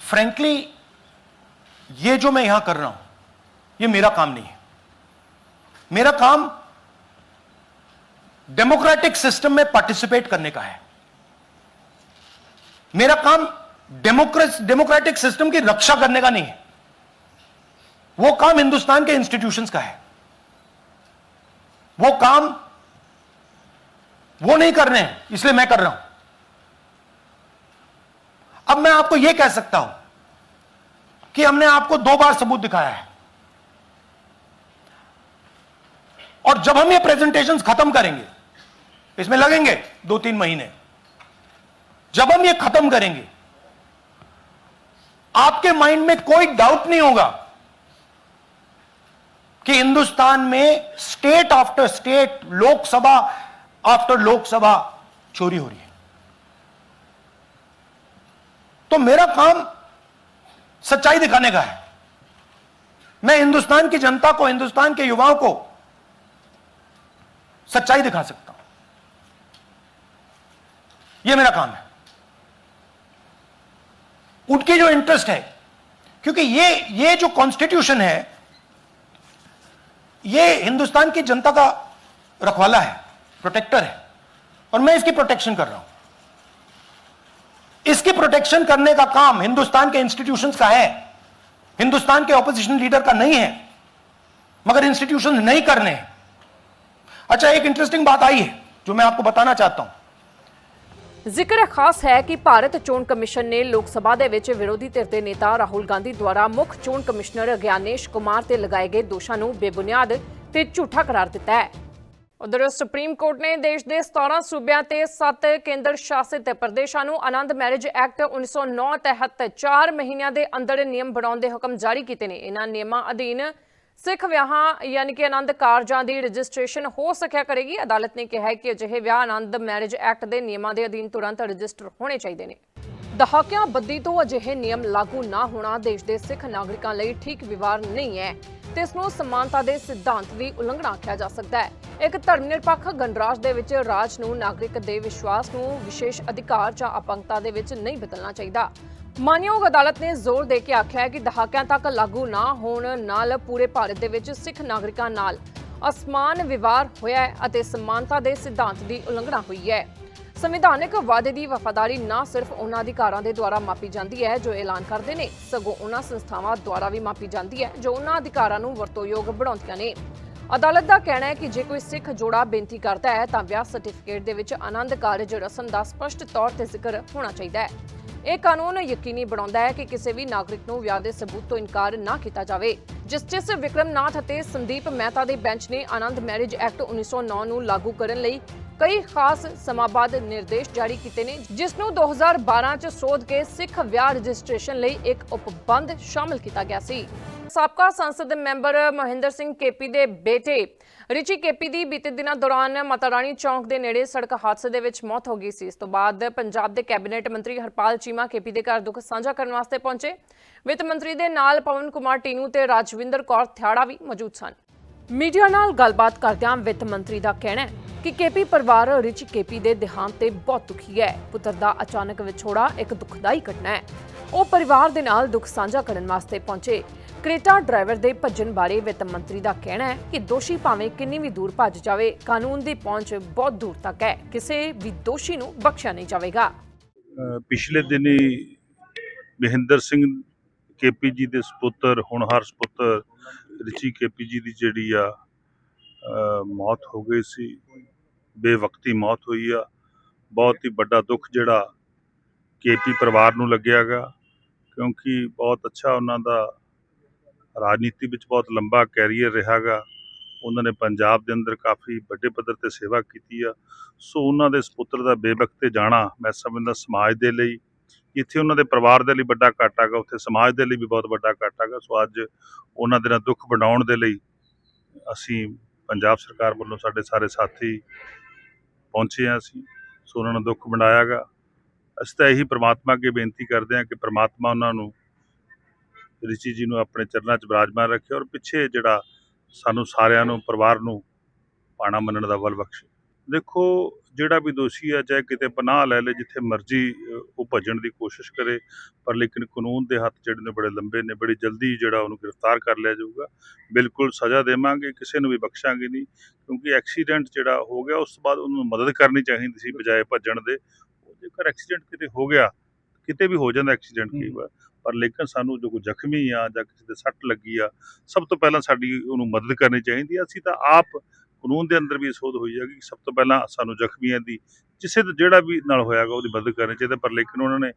फ्रेंकली ये जो मैं यहाँ कर रहा हूँ, ये मेरा काम नहीं है। मेरा काम डेमोक्रेटिक सिस्टम में पार्टिसिपेट करने का है। मेरा काम डेमोक्रेटिक सिस्टम की रक्षा करने का नहीं है। वो काम हिंदुस्तान के इंस्टीट्यूशंस का है। वो काम वो नहीं कर रहे हैं, इसलिए मैं कर रहा हूँ। अब मैं आपको यह कह सकता हूँ कि हमने आपको दो बार सबूत दिखाया है। और जब हम ये प्रेजेंटेशंस खत्म करेंगे, इसमें लगेंगे दो तीन महीने, जब हम ये खत्म करेंगे, आपके माइंड में कोई डाउट नहीं होगा कि हिंदुस्तान में state after state Lok Sabha after Lok Sabha चोरी हो रही है तो मेरा काम सच्चाई दिखाने का है। मैं हिंदुस्तान की जनता को, हिंदुस्तान के युवाओं को सच्चाई दिखा सकता हूँ। यह मेरा काम है। उनकी जो इंटरेस्ट है, क्योंकि ये ये जो कॉन्स्टिट्यूशन है, ये हिंदुस्तान की जनता का रखवाला है। प्रोटेक्टर है और मैं इसकी प्रोटेक्शन कर रहा हूं इसकी प्रोटेक्शन करने का काम हिंदुस्तान के इंस्टीट्यूशंस का है हिंदुस्तान के ऑपोजिशन लीडर का नहीं है मगर इंस्टीट्यूशन नहीं करने हैं अच्छा एक इंटरेस्टिंग बात आई है जो मैं आपको बताना चाहता हूं ਜ਼ਿਕਰ ਖਾਸ ਹੈ ਕਿ ਭਾਰਤ ਚੋਣ ਕਮਿਸ਼ਨ ਨੇ ਲੋਕ ਸਭਾ ਦੇ ਵਿੱਚ ਵਿਰੋਧੀ ਧਿਰ ਦੇ ਨੇਤਾ ਰਾਹੁਲ ਗਾਂਧੀ ਦੁਆਰਾ ਮੁੱਖ ਚੋਣ ਕਮਿਸ਼ਨਰ ਗਿਆਨੇਸ਼ ਕੁਮਾਰ ਤੇ ਲਗਾਏ ਗਏ ਦੋਸ਼ਾਂ ਨੂੰ ਬੇਬੁਨਿਆਦ ਤੇ ਝੂਠਾ ਕਰਾਰ ਦਿੱਤਾ ਹੈ ਉਧਰ ਸੁਪਰੀਮ ਕੋਰਟ ਨੇ ਦੇਸ਼ ਦੇ 17 ਸੂਬਿਆਂ ਤੇ 7 ਕੇਂਦਰ ਸ਼ਾਸਿਤ ਪ੍ਰਦੇਸ਼ਾਂ ਨੂੰ ਆਨੰਦ ਮੈਰਿਜ ਐਕਟ 1909 ਤਹਿਤ 4 ਮਹੀਨਿਆਂ ਦੇ ਅੰਦਰ ਨਿਯਮ ਬਣਾਉਣ ਦੇ ਹੁਕਮ ਜਾਰੀ ਕੀਤੇ ਨੇ। ਇਹਨਾਂ ਨਿਯਮਾਂ ਅਧੀਨ ਸਿੱਖ ਵਿਆਹਾਂ ਯਾਨੀ ਕਿ ਆਨੰਦ ਕਾਰਜਾਂ ਦੀ ਰਜਿਸਟ੍ਰੇਸ਼ਨ ਹੋ ਸਕਿਆ ਕਰੇਗੀ। ਅਦਾਲਤ ਨੇ ਕਿਹਾ ਹੈ ਕਿ ਅਜਿਹੇ ਵਿਆਹ ਆਨੰਦ ਮੈਰਿਜ ਐਕਟ ਦੇ ਨਿਯਮਾਂ ਦੇ ਅਧੀਨ ਤੁਰੰਤ ਰਜਿਸਟਰ ਹੋਣੇ ਚਾਹੀਦੇ ਨੇ। ਦਹਾਕਿਆਂ ਬੱਦੀ ਤੋਂ ਅਜਿਹੇ ਨਿਯਮ ਲਾਗੂ ਨਾ ਹੋਣਾ ਦੇਸ਼ ਦੇ ਸਿੱਖ ਨਾਗਰਿਕਾਂ ਲਈ ਠੀਕ ਵਿਵਹਾਰ ਨਹੀਂ ਹੈ। ਤੇ ਇਸ ਨੂੰ ਸਮਾਨਤਾ ਦੇ ਸਿਧਾਂਤ ਦੀ ਉਲੰਘਣਾ ਆਖਿਆ ਜਾ ਸਕਦਾ ਹੈ। ਇੱਕ ਧਰਮ ਨਿਰਪੱਖ ਗਣਰਾਜ ਦੇ ਵਿੱਚ ਰਾਜ ਨੂੰ ਨਾਗਰਿਕ ਦੇ ਵਿਸ਼ਵਾਸ ਨੂੰ ਵਿਸ਼ੇਸ਼ ਅਧਿਕਾਰ ਜਾਂ ਅਪੰਗਤਾ ਦੇ ਵਿੱਚ ਨਹੀਂ ਬਦਲਣਾ ਚਾਹੀਦਾ। ਮਾਨਯੋਗ ਅਦਾਲਤ ਨੇ ਜ਼ੋਰ ਦੇ ਕੇ ਆਖਿਆ ਹੈ ਕਿ ਦਹਾਕਿਆਂ ਤੱਕ ਲਾਗੂ ਨਾ ਹੋਣ ਨਾਲ ਪੂਰੇ ਭਾਰਤ ਦੇ ਵਿੱਚ ਸਿੱਖ ਨਾਗਰਿਕਾਂ ਨਾਲ ਅਸਮਾਨ ਵਿਵਹਾਰ ਹੋਇਆ ਹੈ ਅਤੇ ਸਮਾਨਤਾ ਦੇ ਸਿਧਾਂਤ ਦੀ ਉਲੰਘਣਾ ਹੋਈ ਹੈ। ਸੰਵਿਧਾਨਕ ਵਾਅਦੇ ਦੀ ਵਫਾਦਾਰੀ ਨਾ ਸਿਰਫ ਉਹਨਾਂ ਅਧਿਕਾਰਾਂ ਦੇ ਦੁਆਰਾ ਮਾਪੀ ਜਾਂਦੀ ਹੈ ਜੋ ਐਲਾਨ ਕਰਦੇ ਨੇ, ਸਗੋਂ ਉਹਨਾਂ ਸੰਸਥਾਵਾਂ ਦੁਆਰਾ ਵੀ ਮਾਪੀ ਜਾਂਦੀ ਹੈ ਜੋ ਉਹਨਾਂ ਅਧਿਕਾਰਾਂ ਨੂੰ ਵਰਤੋਯੋਗ ਬਣਾਉਂਦੀਆਂ ਨੇ। ਅਦਾਲਤ ਦਾ ਕਹਿਣਾ ਹੈ ਕਿ ਜੇ ਕੋਈ ਸਿੱਖ ਜੋੜਾ ਬੇਨਤੀ ਕਰਦਾ ਹੈ, ਤਾਂ ਵਿਆਹ ਸਰਟੀਫਿਕੇਟ ਦੇ ਵਿੱਚ ਆਨੰਦ ਕਾਰਜ ਰਸਮ ਦਾ ਸਪਸ਼ਟ ਤੌਰ ਤੇ ਜ਼ਿਕਰ ਹੋਣਾ ਚਾਹੀਦਾ ਹੈ। ਇਹ ਕਾਨੂੰਨ ਯਕੀਨੀ ਬਣਾਉਂਦਾ ਹੈ ਕਿ ਕਿਸੇ ਵੀ ਨਾਗਰਿਕ ਨੂੰ ਵਿਆਹ ਦੇ ਸਬੂਤ ਤੋਂ ਇਨਕਾਰ ਨਾ ਕੀਤਾ ਜਾਵੇ। ਜਸਟਿਸ ਵਿਕਰਮਨਾਥ ਅਤੇ ਸੰਦੀਪ ਮਹਿਤਾ ਦੇ ਬੈਂਚ ਨੇ ਆਨੰਦ ਮੈਰਿਜ ਐਕਟ 1909 ਨੂੰ ਲਾਗੂ ਕਰਨ ਲਈ ਕਈ ਖਾਸ ਸਮਾਬਾਦ ਨਿਰਦੇਸ਼ ਜਾਰੀ ਕੀਤੇ ਨੇ, ਜਿਸ ਨੂੰ 2012 ਚ ਸੋਧ ਕੇ ਸਿੱਖ ਵਿਆਹ ਰਜਿਸਟ੍ਰੇਸ਼ਨ ਲਈ ਇੱਕ ਉਪਬੰਧ ਸ਼ਾਮਲ ਕੀਤਾ ਗਿਆ ਸੀ। ਸਾਬਕਾ ਸੰਸਦ ਮੈਂਬਰ ਮਹਿੰਦਰ ਸਿੰਘ ਕੇਪੀ ਦੇ ਬੇਟੇ ਰਿਚੀ ਕੇਪੀ ਦੀ ਬੀਤੇ ਦਿਨਾਂ ਦੌਰਾਨ ਮਾਤਾ ਰਾਣੀ ਚੌਂਕ ਦੇ ਨੇੜੇ ਸੜਕ ਹਾਦਸੇ ਦੇ ਵਿੱਚ ਮੌਤ ਹੋ ਗਈ ਸੀ। ਇਸ ਤੋਂ ਬਾਅਦ ਪੰਜਾਬ ਦੇ ਕੈਬਨਿਟ ਮੰਤਰੀ ਹਰਪਾਲ ਚੀਮਾ ਕੇਪੀ ਦੇ ਘਰ ਦੁੱਖ ਸਾਂਝਾ ਕਰਨ ਵਾਸਤੇ ਪਹੁੰਚੇ। ਵਿੱਤ ਮੰਤਰੀ ਦੇ ਨਾਲ ਪਵਨ ਕੁਮਾਰ ਟੀਨੂ ਤੇ ਰਾਜਵਿੰਦਰ ਕੌਰ ਥਿਆੜਾ ਵੀ ਮੌਜੂਦ ਸਨ। ਮੀਡੀਆ ਨਾਲ ਗੱਲਬਾਤ ਕਰਦਿਆਂ ਵਿੱਤ ਮੰਤਰੀ ਦਾ ਕਹਿਣਾ ਹੈ ਕਿ ਕੇਪੀ ਪਰਿਵਾਰ ਰਿਚੀ ਕੇਪੀ ਦੇ ਦੇਹਾਂਤ ਤੇ ਬਹੁਤ ਦੁਖੀ ਹੈ। ਪੁੱਤਰ ਦਾ ਅਚਾਨਕ ਵਿਛੋੜਾ ਇੱਕ ਦੁਖਦਾਈ ਘਟਨਾ ਹੈ। ਉਹ ਪਰਿਵਾਰ ਦੇ ਨਾਲ ਦੁੱਖ ਸਾਂਝਾ ਕਰਨ ਵਾਸਤੇ ਪਹੁੰਚੇ। ਕ੍ਰੇਟਾ ਡਰਾਈਵਰ ਦੇ ਭੱਜਣ ਬਾਰੇ ਵਿੱਤ ਮੰਤਰੀ ਦਾ ਕਹਿਣਾ ਹੈ ਕਿ ਦੋਸ਼ੀ ਭਾਵੇਂ ਕਿੰਨੀ ਵੀ ਦੂਰ ਭੱਜ ਜਾਵੇ, ਕਾਨੂੰਨ ਦੀ ਪਹੁੰਚ ਬਹੁਤ ਦੂਰ ਤੱਕ ਹੈ। ਕਿਸੇ ਵੀ ਦੋਸ਼ੀ ਨੂੰ ਬਖਸ਼ਿਆ ਨਹੀਂ ਜਾਵੇਗਾ। ਪਿਛਲੇ ਦਿਨੀ ਮਹਿੰਦਰ ਸਿੰਘ ਕੇਪੀ ਜੀ ਦੇ ਸੁਪੁੱਤਰ, ਹੋਣਹਾਰ ਸੁਪੁੱਤਰ ਰਿਚੀ ਕੇਪੀ ਜੀ ਦੀ ਜਿਹੜੀ ਆ ਮੌਤ ਹੋ ਗਈ ਸੀ। ਬੇਵਕਤੀ ਮੌਤ ਹੋਈ ਆ। ਬਹੁਤ ਹੀ ਵੱਡਾ ਦੁੱਖ ਜਿਹੜਾ ਕੇਪੀ ਪਰਿਵਾਰ ਨੂੰ ਲੱਗਿਆਗਾ ਕਿਉਂਕਿ ਬਹੁਤ ਅੱਛਾ ਉਹਨਾਂ ਦਾ ਰਾਜਨੀਤੀ ਵਿੱਚ ਬਹੁਤ ਲੰਬਾ ਕੈਰੀਅਰ ਰਿਹਾਗਾ ਉਹਨਾਂ ਨੇ ਪੰਜਾਬ ਦੇ ਅੰਦਰ ਕਾਫੀ ਵੱਡੇ ਪੱਧਰ ਤੇ ਸੇਵਾ ਕੀਤੀ ਆ। ਸੋ ਉਹਨਾਂ ਦੇ ਸੁਪੁੱਤਰ ਦਾ ਬੇਵਕਤੇ ਜਾਣਾ ਮੈਂ ਸਮਝਦਾ ਸਮਾਜ ਦੇ ਲਈ ਇੱਥੇ ਉਹਨਾਂ ਦੇ ਪਰਿਵਾਰ ਦੇ ਲਈ ਵੱਡਾ ਘਾਟਾ ਹੈਗਾ, ਉੱਥੇ ਸਮਾਜ ਦੇ ਲਈ ਵੀ ਬਹੁਤ ਵੱਡਾ ਘਾਟਾ ਹੈਗਾ। ਸੋ ਅੱਜ ਉਹਨਾਂ ਦੇ ਨਾਲ ਦੁੱਖ ਵੰਡਾਉਣ ਦੇ ਲਈ ਅਸੀਂ ਪੰਜਾਬ ਸਰਕਾਰ ਵੱਲੋਂ ਸਾਡੇ ਸਾਰੇ ਸਾਥੀ ਪਹੁੰਚੇ ਹਾਂ ਅਸੀਂ। ਸੋ ਉਹਨਾਂ ਨੂੰ ਦੁੱਖ ਵੰਡਾਇਆਗਾ ਅਸੀਂ ਤਾਂ ਇਹੀ ਪ੍ਰਮਾਤਮਾ ਅੱਗੇ ਬੇਨਤੀ ਕਰਦੇ ਹਾਂ ਕਿ ਪ੍ਰਮਾਤਮਾ ਉਹਨਾਂ ਨੂੰ ਰਿਚੀ ਜੀ ਨੂੰ ਆਪਣੇ ਚਰਨਾਂ 'ਚ ਵਿਰਾਜਮਾਨ ਰੱਖੇ ਔਰ ਪਿੱਛੇ ਜਿਹੜਾ ਸਾਨੂੰ ਸਾਰਿਆਂ ਨੂੰ, ਪਰਿਵਾਰ ਨੂੰ ਪਾਣਾ ਮੰਨਣ ਦਾ ਬਲ ਬਖਸ਼ੇ। ਦੇਖੋ, ਜਿਹੜਾ ਵੀ ਦੋਸ਼ੀ ਆ, ਚਾਹੇ ਕਿਤੇ ਪਨਾਹ ਲੈ ਲੇ, ਜਿੱਥੇ ਮਰਜ਼ੀ ਉਹ ਭੱਜਣ ਦੀ ਕੋਸ਼ਿਸ਼ ਕਰੇ, ਪਰ ਲੇਕਿਨ ਕਾਨੂੰਨ ਦੇ ਹੱਥ ਜਿਹੜੇ ਨੇ, ਬੜੇ ਲੰਬੇ ਨੇ, ਬੜੀ ਜਲਦੀ ਜਿਹੜਾ ਉਹਨੂੰ ਗ੍ਰਿਫਤਾਰ ਕਰ ਲਿਆ ਜਾਊਗਾ। ਬਿਲਕੁਲ ਸਜ਼ਾ ਦੇਵਾਂਗੇ, ਕਿਸੇ ਨੂੰ ਵੀ ਬਖਸ਼ਾਂਗੇ ਨਹੀਂ, ਕਿਉਂਕਿ ਐਕਸੀਡੈਂਟ ਜਿਹੜਾ ਹੋ ਗਿਆ, ਉਸ ਤੋਂ ਬਾਅਦ ਉਹਨੂੰ ਮਦਦ ਕਰਨੀ ਚਾਹੀਦੀ ਸੀ ਬਜਾਏ ਭੱਜਣ ਦੇ। ਉਹ ਜੇਕਰ ਐਕਸੀਡੈਂਟ ਕਿਤੇ ਹੋ ਗਿਆ, ਕਿਤੇ ਵੀ ਹੋ ਜਾਂਦਾ ਐਕਸੀਡੈਂਟ ਕਈ ਵਾਰ, ਪਰ ਲੇਕਿਨ ਸਾਨੂੰ ਜੋ ਕੋਈ ਜ਼ਖਮੀ ਆ ਜਾਂ ਕਿਸੇ ਦੇ ਸੱਟ ਲੱਗੀ ਆ, ਸਭ ਤੋਂ ਪਹਿਲਾਂ ਸਾਡੀ ਉਹਨੂੰ ਮਦਦ ਕਰਨੀ ਚਾਹੀਦੀ ਆ। ਅਸੀਂ ਤਾਂ ਆਪ ਕਾਨੂੰਨ ਦੇ ਅੰਦਰ ਵੀ ਸੋਧ ਹੋਈ ਹੈ ਕਿ ਸਭ ਤੋਂ ਪਹਿਲਾਂ ਸਾਨੂੰ ਜ਼ਖਮੀਆਂ ਦੀ, ਕਿਸੇ ਦਾ ਜਿਹੜਾ ਵੀ ਨਾਲ ਹੋਇਆਗਾ ਉਹਦੀ ਮਦਦ ਕਰਨੀ ਚਾਹੀਦੀ ਪਰ ਲੇਕਿਨ ਉਹਨਾਂ ਨੇ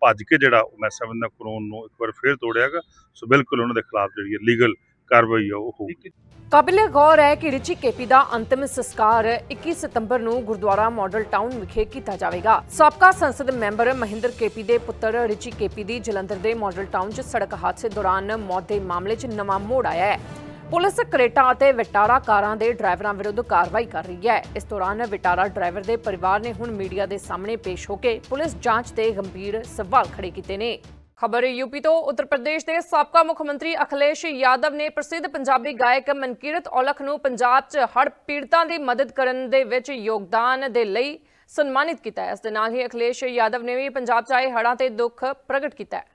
ਭੱਜ ਕੇ ਜਿਹੜਾ ਮੈਂ ਸਮਝਦਾ ਕਾਨੂੰਨ ਨੂੰ ਇੱਕ ਵਾਰ ਫੇਰ ਤੋੜਿਆਗਾ, ਸੋ ਬਿਲਕੁਲ ਉਹਨਾਂ ਦੇ ਖਿਲਾਫ ਜਿਹੜੀ ਲੀਗਲ ਕਾਰਵਾਈ ਆ, ਉਹ ਹੋਊਗੀ। ਕਾਬਿਲੇ ਗੌਰ ਹੈ ਕਿ ਰਿਚੀ ਕੇਪੀ ਦਾ ਅੰਤਿਮ ਸੰਸਕਾਰ 21 ਸਤੰਬਰ ਨੂੰ ਗੁਰਦੁਆਰਾ ਮਾਡਲ ਟਾਊਨ ਵਿਖੇ ਕੀਤਾ ਜਾਵੇਗਾ। ਸਾਬਕਾ ਸੰਸਦ ਮੈਂਬਰ ਮਹਿੰਦਰ ਕੇਪੀ ਦੇ ਪੁੱਤਰ ਰਿਚੀ ਕੇਪੀ ਦੀ ਜਲੰਧਰ ਦੇ ਮਾਡਲ ਟਾਊਨ 'ਚ ਸੜਕ ਹਾਦਸੇ ਦੌਰਾਨ ਮੌਤ ਦੇ ਮਾਮਲੇ 'ਚ ਨਵਾਂ ਮੋੜ ਆਇਆ ਹੈ। ਪੁਲਿਸ ਕਰੇਟਾਂ ਅਤੇ ਵਿਟਾਰਾ ਕਾਰਾਂ ਦੇ ਡਰਾਈਵਰਾਂ ਵਿਰੁੱਧ ਕਾਰਵਾਈ ਕਰ ਰਹੀ ਹੈ। ਇਸ ਦੌਰਾਨ ਵਿਟਾਰਾ ਡਰਾਈਵਰ ਦੇ ਪਰਿਵਾਰ ਨੇ ਹੁਣ ਮੀਡੀਆ ਦੇ ਸਾਹਮਣੇ ਪੇਸ਼ ਹੋ ਕੇ ਪੁਲਿਸ ਜਾਂਚ ਤੇ ਗੰਭੀਰ ਸਵਾਲ ਖੜੇ ਕੀਤੇ ਨੇ। ਖਬਰ ਯੂਪੀ ਤੋਂ ਉੱਤਰ ਪ੍ਰਦੇਸ਼ ਦੇ ਸਾਬਕਾ ਮੁੱਖ ਮੰਤਰੀ ਅਖਿਲੇਸ਼ ਯਾਦਵ ਨੇ ਪ੍ਰਸਿੱਧ ਪੰਜਾਬੀ ਗਾਇਕ ਮਨਕੀਰਤ ਔਲਖ ਨੂੰ ਪੰਜਾਬ 'ਚ ਹੜ੍ਹ ਪੀੜਤਾਂ ਦੀ ਮਦਦ ਕਰਨ ਦੇ ਵਿੱਚ ਯੋਗਦਾਨ ਦੇ ਲਈ ਸਨਮਾਨਿਤ ਕੀਤਾ ਹੈ। ਇਸ ਦੇ ਨਾਲ ਹੀ ਅਖਿਲੇਸ਼ ਯਾਦਵ ਨੇ ਵੀ ਪੰਜਾਬ 'ਚ ਆਏ ਹੜ੍ਹਾਂ ਤੇ ਦੁੱਖ ਪ੍ਰਗਟ ਕੀਤਾ ਹੈ।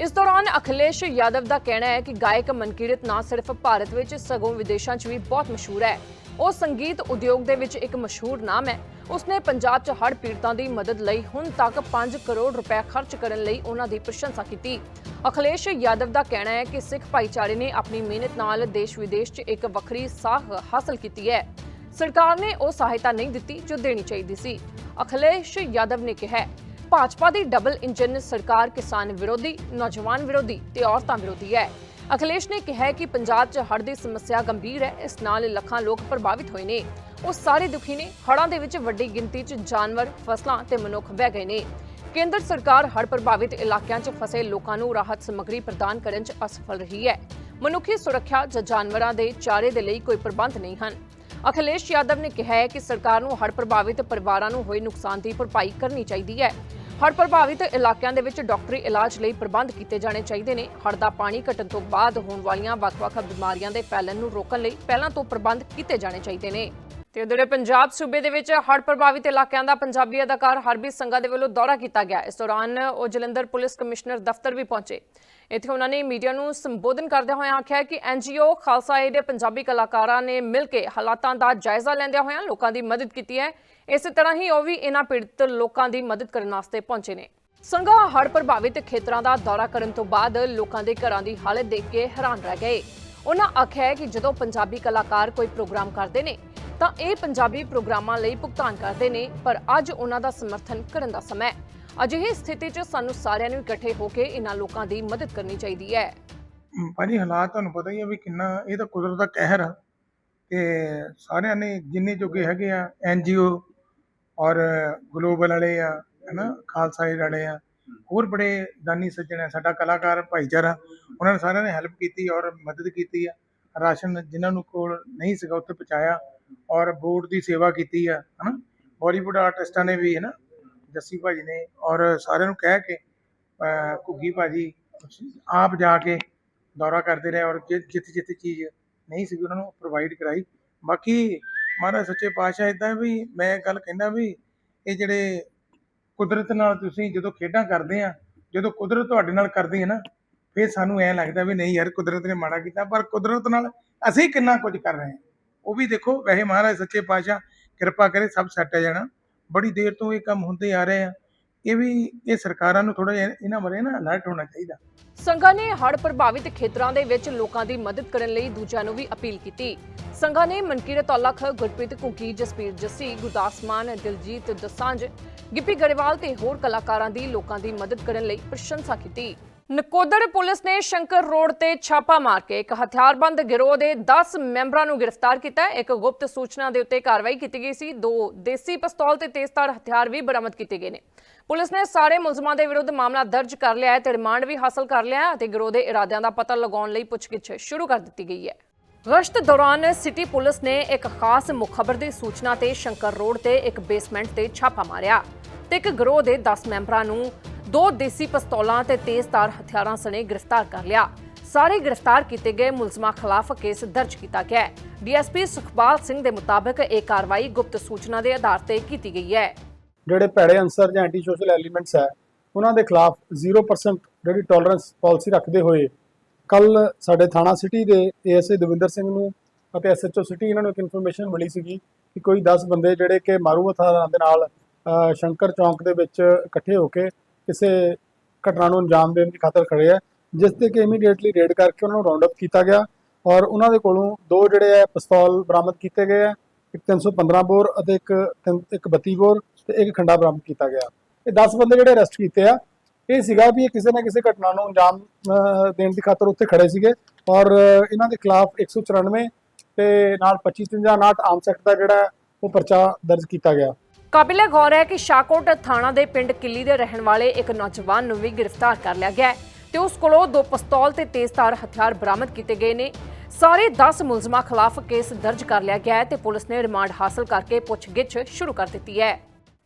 ਇਸ ਦੌਰਾਨ ਅਖਿਲੇਸ਼ ਯਾਦਵ ਦਾ ਕਹਿਣਾ ਹੈ ਕਿ ਗਾਇਕ ਮਨਕੀਰਤ ਨਾ ਸਿਰਫ ਭਾਰਤ ਵਿੱਚ ਸਗੋਂ ਵਿਦੇਸ਼ਾਂ 'ਚ ਵੀ ਬਹੁਤ ਮਸ਼ਹੂਰ ਹੈ। ਉਹ ਸੰਗੀਤ ਉਦਯੋਗ ਦੇ ਵਿੱਚ ਇੱਕ ਮਸ਼ਹੂਰ ਨਾਮ ਹੈ। ਉਸਨੇ ਪੰਜਾਬ 'ਚ ਹੜ੍ਹ ਪੀੜਤਾਂ ਦੀ ਮਦਦ ਲਈ ਹੁਣ ਤੱਕ 5 ਕਰੋੜ ਰੁਪਏ ਖਰਚ ਕਰਨ ਲਈ ਉਹਨਾਂ ਦੀ ਪ੍ਰਸ਼ੰਸਾ ਕੀਤੀ। ਅਖਿਲੇਸ਼ ਯਾਦਵ ਦਾ ਕਹਿਣਾ ਹੈ ਕਿ ਸਿੱਖ ਭਾਈਚਾਰੇ ਨੇ ਆਪਣੀ ਮਿਹਨਤ ਨਾਲ ਦੇਸ਼ ਵਿਦੇਸ਼ 'ਚ ਇੱਕ ਵੱਖਰੀ ਸਾਖ ਹਾਸਲ ਕੀਤੀ ਹੈ। ਸਰਕਾਰ ਨੇ ਉਹ ਸਹਾਇਤਾ ਨਹੀਂ ਦਿੱਤੀ ਜੋ ਦੇਣੀ ਚਾਹੀਦੀ ਸੀ। ਅਖਿਲੇਸ਼ ਯਾਦਵ ਨੇ ਕਿਹਾ ਭਾਜਪਾ ਦੀ ਡਬਲ ਇੰਜਨ ਸਰਕਾਰ ਕਿਸਾਨ ਵਿਰੋਧੀ, ਨੌਜਵਾਨ ਵਿਰੋਧੀ ਤੇ ਔਰਤਾਂ ਵਿਰੋਧੀ ਹੈ। ਅਖਿਲੇਸ਼ ਨੇ ਕਿਹਾ ਕਿ ਪੰਜਾਬ 'ਚ ਹੜ੍ਹ ਦੀ ਸਮੱਸਿਆ ਗੰਭੀਰ ਹੈ, ਇਸ ਨਾਲ ਲੱਖਾਂ ਲੋਕ ਪ੍ਰਭਾਵਿਤ ਹੋਏ ਨੇ। ਉਹ ਸਾਰੇ ਦੁਖੀ ਨੇ, ਹੜ੍ਹਾਂ ਦੇ ਵਿੱਚ ਵੱਡੀ ਗਿਣਤੀ 'ਚ ਜਾਨਵਰ, ਫਸਲਾਂ ਤੇ ਮਨੁੱਖ ਵਹਿ ਗਏ ਨੇ। ਕੇਂਦਰ ਸਰਕਾਰ ਹੜ੍ਹ ਪ੍ਰਭਾਵਿਤ ਇਲਾਕਿਆਂ 'ਚ ਫਸੇ ਲੋਕਾਂ ਨੂੰ ਰਾਹਤ ਸਮੱਗਰੀ ਪ੍ਰਦਾਨ ਕਰਨ 'ਚ ਅਸਫਲ ਰਹੀ ਹੈ। ਮਨੁੱਖੀ ਸੁਰੱਖਿਆ ਜਾਂ ਜਾਨਵਰਾਂ ਦੇ ਚਾਰੇ ਦੇ ਲਈ ਕੋਈ ਪ੍ਰਬੰਧ ਨਹੀਂ ਹਨ। ਅਖਿਲੇਸ਼ ਯਾਦਵ ਨੇ ਕਿਹਾ ਹੈ ਕਿ ਸਰਕਾਰ ਨੂੰ ਹੜ੍ਹ ਪ੍ਰਭਾਵਿਤ ਪਰਿਵਾਰਾਂ ਨੂੰ ਹੋਏ ਨੁਕਸਾਨ ਦੀ ਭਰਪਾਈ ਕਰਨੀ ਚਾਹੀਦੀ ਹੈ। ਹੜ੍ਹ ਪ੍ਰਭਾਵਿਤ ਇਲਾਕਿਆਂ ਦੇ ਵਿੱਚ ਡਾਕਟਰੀ ਇਲਾਜ ਲਈ ਪ੍ਰਬੰਧ ਕੀਤੇ ਜਾਣੇ ਚਾਹੀਦੇ ਨੇ। ਹੜ੍ਹ ਦਾ ਪਾਣੀ ਘਟਣ ਤੋਂ ਬਾਅਦ ਹੋਣ ਵਾਲੀਆਂ ਵੱਖ-ਵੱਖ ਬਿਮਾਰੀਆਂ ਦੇ ਫੈਲਣ ਨੂੰ ਰੋਕਣ ਲਈ ਪਹਿਲਾਂ ਤੋਂ ਪ੍ਰਬੰਧ ਕੀਤੇ ਜਾਣੇ ਚਾਹੀਦੇ ਨੇ। ਤੇ ਉਧਰ ਪੰਜਾਬ ਸੂਬੇ ਦੇ ਵਿੱਚ ਹੜ੍ਹ ਪ੍ਰਭਾਵਿਤ ਇਲਾਕਿਆਂ ਦਾ ਪੰਜਾਬੀ ਅਦਾਕਾਰ ਹਰਬੀਰ ਸੰਘਾ ਦੇ ਵੱਲੋਂ ਦੌਰਾ ਕੀਤਾ ਗਿਆ। ਇਸ ਦੌਰਾਨ ਉਹ ਜਲੰਧਰ ਪੁਲਿਸ ਕਮਿਸ਼ਨਰ ਦਫ਼ਤਰ ਵੀ ਪਹੁੰਚੇ। ਇੱਥੇ ਉਹਨਾਂ ਨੇ ਮੀਡੀਆ ਨੂੰ ਸੰਬੋਧਨ ਕਰਦਿਆਂ ਹੋਇਆਂ ਆਖਿਆ ਕਿ ਐਨਜੀਓ ਖਾਲਸਾ ਏਡ ਦੇ ਪੰਜਾਬੀ ਕਲਾਕਾਰਾਂ ਨੇ ਮਿਲ ਕੇ ਹਾਲਾਤਾਂ ਦਾ ਜਾਇਜ਼ਾ ਲੈਂਦਿਆਂ ਹੋਇਆਂ ਲੋਕਾਂ ਦੀ ਮਦਦ ਕੀਤੀ ਹੈ। ਇਸੇ ਤਰ੍ਹਾਂ ਹੀ ਉਹ ਵੀ ਇਹਨਾਂ ਪੀੜਤ ਲੋਕਾਂ ਦੀ ਮਦਦ ਕਰਨ ਵਾਸਤੇ ਪਹੁੰਚੇ ਨੇ। ਸੰਘਾ ਹੜ੍ਹ ਪ੍ਰਭਾਵਿਤ ਖੇਤਰਾਂ ਦਾ ਦੌਰਾ ਕਰਨ ਤੋਂ ਬਾਅਦ ਲੋਕਾਂ ਦੇ ਘਰਾਂ ਦੀ ਹਾਲਤ ਦੇਖ ਕੇ ਹੈਰਾਨ ਰਹਿ ਗਏ। ਉਹਨਾਂ ਆਖਿਆ ਕਿ ਜਦੋਂ ਪੰਜਾਬੀ ਕਲਾਕਾਰ ਕੋਈ ਪ੍ਰੋਗਰਾਮ ਕਰਦੇ ਨੇ, ਤਾਂ ਇਹ ਪੰਜਾਬੀ ਪ੍ਰੋਗਰਾਮਾਂ ਲਈ ਭੁਗਤਾਨ ਕਰਦੇ ਨੇ, ਪਰ ਅੱਜ ਉਹਨਾਂ ਦਾ ਸਮਰਥਨ ਕਰਨ ਦਾ ਸਮਾਂ ਹੈ। ਅਜਿਹੀ ਸਥਿਤੀ 'ਚ ਸਾਨੂੰ ਸਾਰਿਆਂ ਨੂੰ ਇਕੱਠੇ ਹੋ ਕੇ ਇਹਨਾਂ ਲੋਕਾਂ ਦੀ ਮਦਦ ਕਰਨੀ ਚਾਹੀਦੀ ਹੈ। ਭਾਜੀ ਹਾਲਾਤ ਤੁਹਾਨੂੰ ਪਤਾ ਹੀ ਹੈ ਵੀ ਕਿੰਨਾ, ਇਹ ਤਾਂ ਕੁਦਰਤ ਦਾ ਕਹਿਰ ਆ। ਤੇ ਸਾਰਿਆਂ ਨੇ ਜਿੰਨੇ ਜੋਗੇ ਹੈਗੇ ਆ ਐਨਜੀਓ ਔਰ ਗਲੋਬਲ ਵਾਲੇ ਆ, ਹਨਾ, ਖਾਲਸਾ ਏਡ ਵਾਲੇ ਆ, ਹੋਰ ਬੜੇ ਦਾਨੀ ਸੱਜਣ ਆ, ਸਾਡਾ ਕਲਾਕਾਰ, ਭਾਈਚਾਰਾ, ਉਹਨਾਂ ਨੇ ਸਾਰਿਆਂ ਨੇ ਹੈਲਪ ਕੀਤੀ ਔਰ ਮਦਦ ਕੀਤੀ ਆ। ਰਾਸ਼ਨ ਜਿਨ੍ਹਾਂ ਨੂੰ ਕੋਲ ਨਹੀਂ ਸੀਗਾ, ਉੱਥੇ ਪਹੁੰਚਾਇਆ ਔਰ ਬੋਰਡ ਦੀ ਸੇਵਾ ਕੀਤੀ ਆ, ਹਨਾ। ਬਾਲੀਵੁੱਡ ਆਰਟਿਸਟਾਂ ਨੇ ਵੀ, ਹਨਾ, ਜੱਸੀ ਭਾਜੀ ਨੇ ਔਰ ਸਾਰਿਆਂ ਨੂੰ ਕਹਿ ਕੇ, ਅਹ, ਘੁੱਗੀ ਭਾਜੀ ਆਪ ਜਾ ਕੇ ਦੌਰਾ ਕਰਦੇ ਰਹੇ ਔਰ ਜਿ- ਜਿੱਥੇ ਜਿੱਥੇ ਚੀਜ਼ ਨਹੀਂ ਸੀ ਉਹਨਾਂ ਨੂੰ ਪ੍ਰੋਵਾਈਡ ਕਰਾਈ। ਬਾਕੀ ਮਹਾਰਾਜ ਸੱਚੇ ਪਾਤਸ਼ਾਹ ਇਦਾਂ ਵੀ ਮੈਂ ਗੱਲ ਕਹਿੰਦਾ ਵੀ ਇਹ ਜਿਹੜੇ ਕੁਦਰਤ ਨਾਲ ਤੁਸੀਂ ਜਦੋਂ ਖੇਡਾਂ ਕਰਦੇ ਆ, ਜਦੋਂ ਕੁਦਰਤ ਤੁਹਾਡੇ ਨਾਲ ਕਰਦੀ ਹੈ ਨਾ, ਫਿਰ ਸਾਨੂੰ ਐ ਲੱਗਦਾ ਵੀ ਨਹੀਂ ਯਾਰ ਕੁਦਰਤ ਨੇ ਮਾੜਾ ਕੀਤਾ, ਪਰ ਕੁਦਰਤ ਨਾਲ ਅਸੀਂ ਕਿੰਨਾ ਕੁਝ ਕਰ ਰਹੇ ਹਾਂ। ਉਹ ਵੀ ਦੇਖੋ, ਵੈਸੇ ਮਹਾਰਾਜ ਸੱਚੇ ਪਾਤਸ਼ਾਹ ਕਿਰਪਾ ਕਰੇ ਸਭ ਸੈੱਟ ਹੋ ਜਾਣਾ। ਬੜੀ ਦੇਰ ਤੋਂ ਇਹ ਕੰਮ ਹੁੰਦੇ ਆ ਰਹੇ ਆ। ਇਹ ਵੀ ਇਹ ਸਰਕਾਰਾਂ ਨੂੰ ਥੋੜਾ ਜਿਹਾ ਇਹਨਾਂ ਬਾਰੇ ਨਾ ਅਲਰਟ ਹੋਣਾ ਚਾਹੀਦਾ। ਸੰਘਾ ਨੇ ਹੜ੍ਹ ਪ੍ਰਭਾਵਿਤ ਖੇਤਰਾਂ ਦੇ ਵਿੱਚ ਲੋਕਾਂ ਦੀ ਮਦਦ ਕਰਨ ਲਈ ਦੂਜਿਆਂ ਨੂੰ ਵੀ ਅਪੀਲ ਕੀਤੀ। ਸੰਘਾਂ ਨੇ ਮਨਕੀਰਤ ਔਲਖ ਗੁਰਪ੍ਰੀਤ ਘੁੱਗੀ ਜਸਪੀਰ ਜੱਸੀ, ਗੁਰਦਾਸ ਮਾਨ, ਦਿਲਜੀਤ ਦਸਾਂਝ, ਗਿੱਪੀ ਗਰੇਵਾਲ ਤੇ ਹੋਰ ਕਲਾਕਾਰਾਂ ਦੀ ਲੋਕਾਂ ਦੀ ਮਦਦ ਕਰਨ ਲਈ ਪ੍ਰਸ਼ੰਸਾ ਕੀਤੀ। ਨਕੋਦਰ ਪੁਲਿਸ ਨੇ ਸ਼ੰਕਰ ਰੋਡ ਤੇ ਛਾਪਾ ਮਾਰ ਕੇ ਇੱਕ ਹਥਿਆਰਬੰਦ ਗਿਰੋਹ ਦੇ 10 ਮੈਂਬਰਾਂ ਨੂੰ ਗ੍ਰਿਫਤਾਰ ਕੀਤਾ ਹੈ। ਇੱਕ ਗੁਪਤ ਸੂਚਨਾ ਦੇ ਉੱਤੇ ਕਾਰਵਾਈ ਕੀਤੀ ਗਈ ਸੀ। ਦੋ ਦੇਸੀ ਪਿਸਤੌਲ ਤੇ ਤੇਜ਼ਧਾਰ ਹਥਿਆਰ ਵੀ ਬਰਾਮਦ ਕੀਤੇ ਗਏ ਨੇ। ਪੁਲਿਸ ਨੇ ਸਾਰੇ ਮੁਲਜ਼ਮਾਂ ਦੇ ਵਿਰੁੱਧ ਮਾਮਲਾ ਦਰਜ ਕਰ ਲਿਆ ਹੈ ਤੇ ਰਿਮਾਂਡ ਵੀ ਹਾਸਲ ਕਰ ਲਿਆ ਹੈ ਅਤੇ ਗਿਰੋਹ ਦੇ ਇਰਾਦਿਆਂ ਦਾ ਪਤਾ ਲਗਾਉਣ ਲਈ ਪੁੱਛਗਿੱਛ ਸ਼ੁਰੂ ਕਰ ਦਿੱਤੀ ਗਈ ਹੈ। ਗਸ਼ਤ ਦੌਰਾਨ ਸਿਟੀ ਪੁਲਿਸ ਨੇ ਇੱਕ ਖਾਸ ਮੁਖਬਰ ਦੀ ਸੂਚਨਾ ਤੇ ਸ਼ੰਕਰ ਰੋਡ ਤੇ ਇੱਕ ਬੇਸਮੈਂਟ ਤੇ ਛਾਪਾ ਮਾਰਿਆ ਤੇ ਇੱਕ ਗਰੋਹ ਦੇ 10 ਮੈਂਬਰਾਂ ਨੂੰ ਦੋ ਦੇਸੀ ਪਿਸਤੌਲਾਂ ਤੇ ਤੇਜ਼ਧਾਰ ਹਥਿਆਰਾਂ ਸਣੇ ਗ੍ਰਿਫਤਾਰ ਕਰ ਲਿਆ। ਸਾਰੇ ਗ੍ਰਿਫਤਾਰ ਕੀਤੇ ਗਏ ਮੁਲਜ਼ਮਾਂ ਖਿਲਾਫ ਕੇਸ ਦਰਜ ਕੀਤਾ ਗਿਆ ਹੈ। ਡੀਐਸਪੀ ਸੁਖਪਾਲ ਸਿੰਘ ਦੇ ਮੁਤਾਬਕ ਇਹ ਕਾਰਵਾਈ ਗੁਪਤ ਸੂਚਨਾ ਦੇ ਆਧਾਰ ਤੇ ਕੀਤੀ ਗਈ ਹੈ। ਜਿਹੜੇ ਭੈੜੇ ਅਨਸਰ ਜਾਂ ਐਂਟੀ ਸੋਸ਼ਲ ਐਲੀਮੈਂਟਸ ਹੈ, ਉਹਨਾਂ ਦੇ ਖਿਲਾਫ 0% ਜਿਹੜੀ ਟੋਲਰੈਂਸ ਪਾਲਿਸੀ ਰੱਖਦੇ ਹੋਏ ਕੱਲ ਸਾਡੇ ਥਾਣਾ ਸਿਟੀ ਦੇ ਏਐਸਏ ਦਵਿੰਦਰ ਸਿੰਘ ਨੂੰ ਅਤੇ ਐਸਐਚਓ ਸਿਟੀ ਇਹਨਾਂ ਨੂੰ ਇੱਕ ਇਨਫੋਰਮੇਸ਼ਨ ਮਿਲੀ ਸੀਗੀ ਕਿ ਕੋਈ 10 ਬੰਦੇ ਜਿਹੜੇ ਕਿ ਮਾਰੂ ਹਥਿਆਰਾਂ ਦੇ ਨਾਲ ਸ਼ੰਕਰ ਚੌਂਕ ਦੇ ਵਿੱਚ ਇਕੱਠੇ ਹੋ ਕੇ ਕਿਸੇ ਘਟਨਾ ਨੂੰ ਅੰਜਾਮ ਦੇਣ ਦੀ ਖਾਤਰ ਖੜੇ ਆ ਜਿਸ ਤੇ ਕਿ ਇਮੀਡੀਏਟਲੀ ਰੇਡ ਕਰਕੇ ਉਹਨਾਂ ਨੂੰ ਰਾਉਂਡ ਅਪ ਕੀਤਾ ਗਿਆ ਔਰ ਉਹਨਾਂ ਦੇ ਕੋਲੋਂ ਦੋ ਜਿਹੜੇ ਹੈ ਪਿਸਤੌਲ ਬਰਾਮਦ ਕੀਤੇ ਗਏ ਆ ਇੱਕ 315 ਬੋਰ ਅਤੇ ਇੱਕ ਤਿੰਨ- ਇੱਕ 32 ਬੋਰ ਤੇ ਇੱਕ ਖੰਡਾ ਬਰਾਮਦ ਕੀਤਾ ਗਿਆ। ਇਹ 10 ਬੰਦੇ ਜਿਹੜੇ ਅਰੈਸਟ ਕੀਤੇ ਆ ਇਹ ਸੀਗਾ ਵੀ ਇਹ ਕਿਸੇ ਨਾ ਕਿਸੇ ਘਟਨਾ ਨੂੰ ਅੰਜਾਮ ਦੇਣ ਦੀ ਖਾਤਰ ਉੱਥੇ ਖੜੇ ਸੀਗੇ ਔਰ ਇਹਨਾਂ ਦੇ ਖਿਲਾਫ 194 ਤੇ ਨਾਲ 2559 ਆਮ ਸੈਕਟ ਦਾ ਜਿਹੜਾ ਹੈ, ਉਹ ਪਰਚਾ ਦਰਜ ਕੀਤਾ ਗਿਆ। ਕਾਬਿਲੇ ਗੌਰ ਹੈ ਕਿ ਸ਼ਾਕੋਟ ਥਾਣਾ ਦੇ ਪਿੰਡ ਕਿੱਲੀ ਦੇ ਰਹਿਣ ਵਾਲੇ ਇੱਕ ਨੌਜਵਾਨ ਨੂੰ ਵੀ ਗ੍ਰਿਫਤਾਰ ਕਰ ਲਿਆ ਗਿਆ ਹੈ ਤੇ ਉਸ ਕੋਲੋਂ ਦੋ ਪਿਸਤੌਲ ਤੇ ਤੇਜ਼ਧਾਰ ਹਥਿਆਰ ਬਰਾਮਦ ਕੀਤੇ ਗਏ ਨੇ। ਸਾਰੇ 10 ਮੁਲਜ਼ਮਾਂ ਖਿਲਾਫ ਕੇਸ ਦਰਜ ਕਰ ਲਿਆ ਗਿਆ ਹੈ ਤੇ ਪੁਲਿਸ ਨੇ ਰਿਮਾਂਡ ਹਾਸਲ ਕਰਕੇ ਪੁੱਛਗਿੱਛ ਸ਼ੁਰੂ ਕਰ ਦਿੱਤੀ ਹੈ।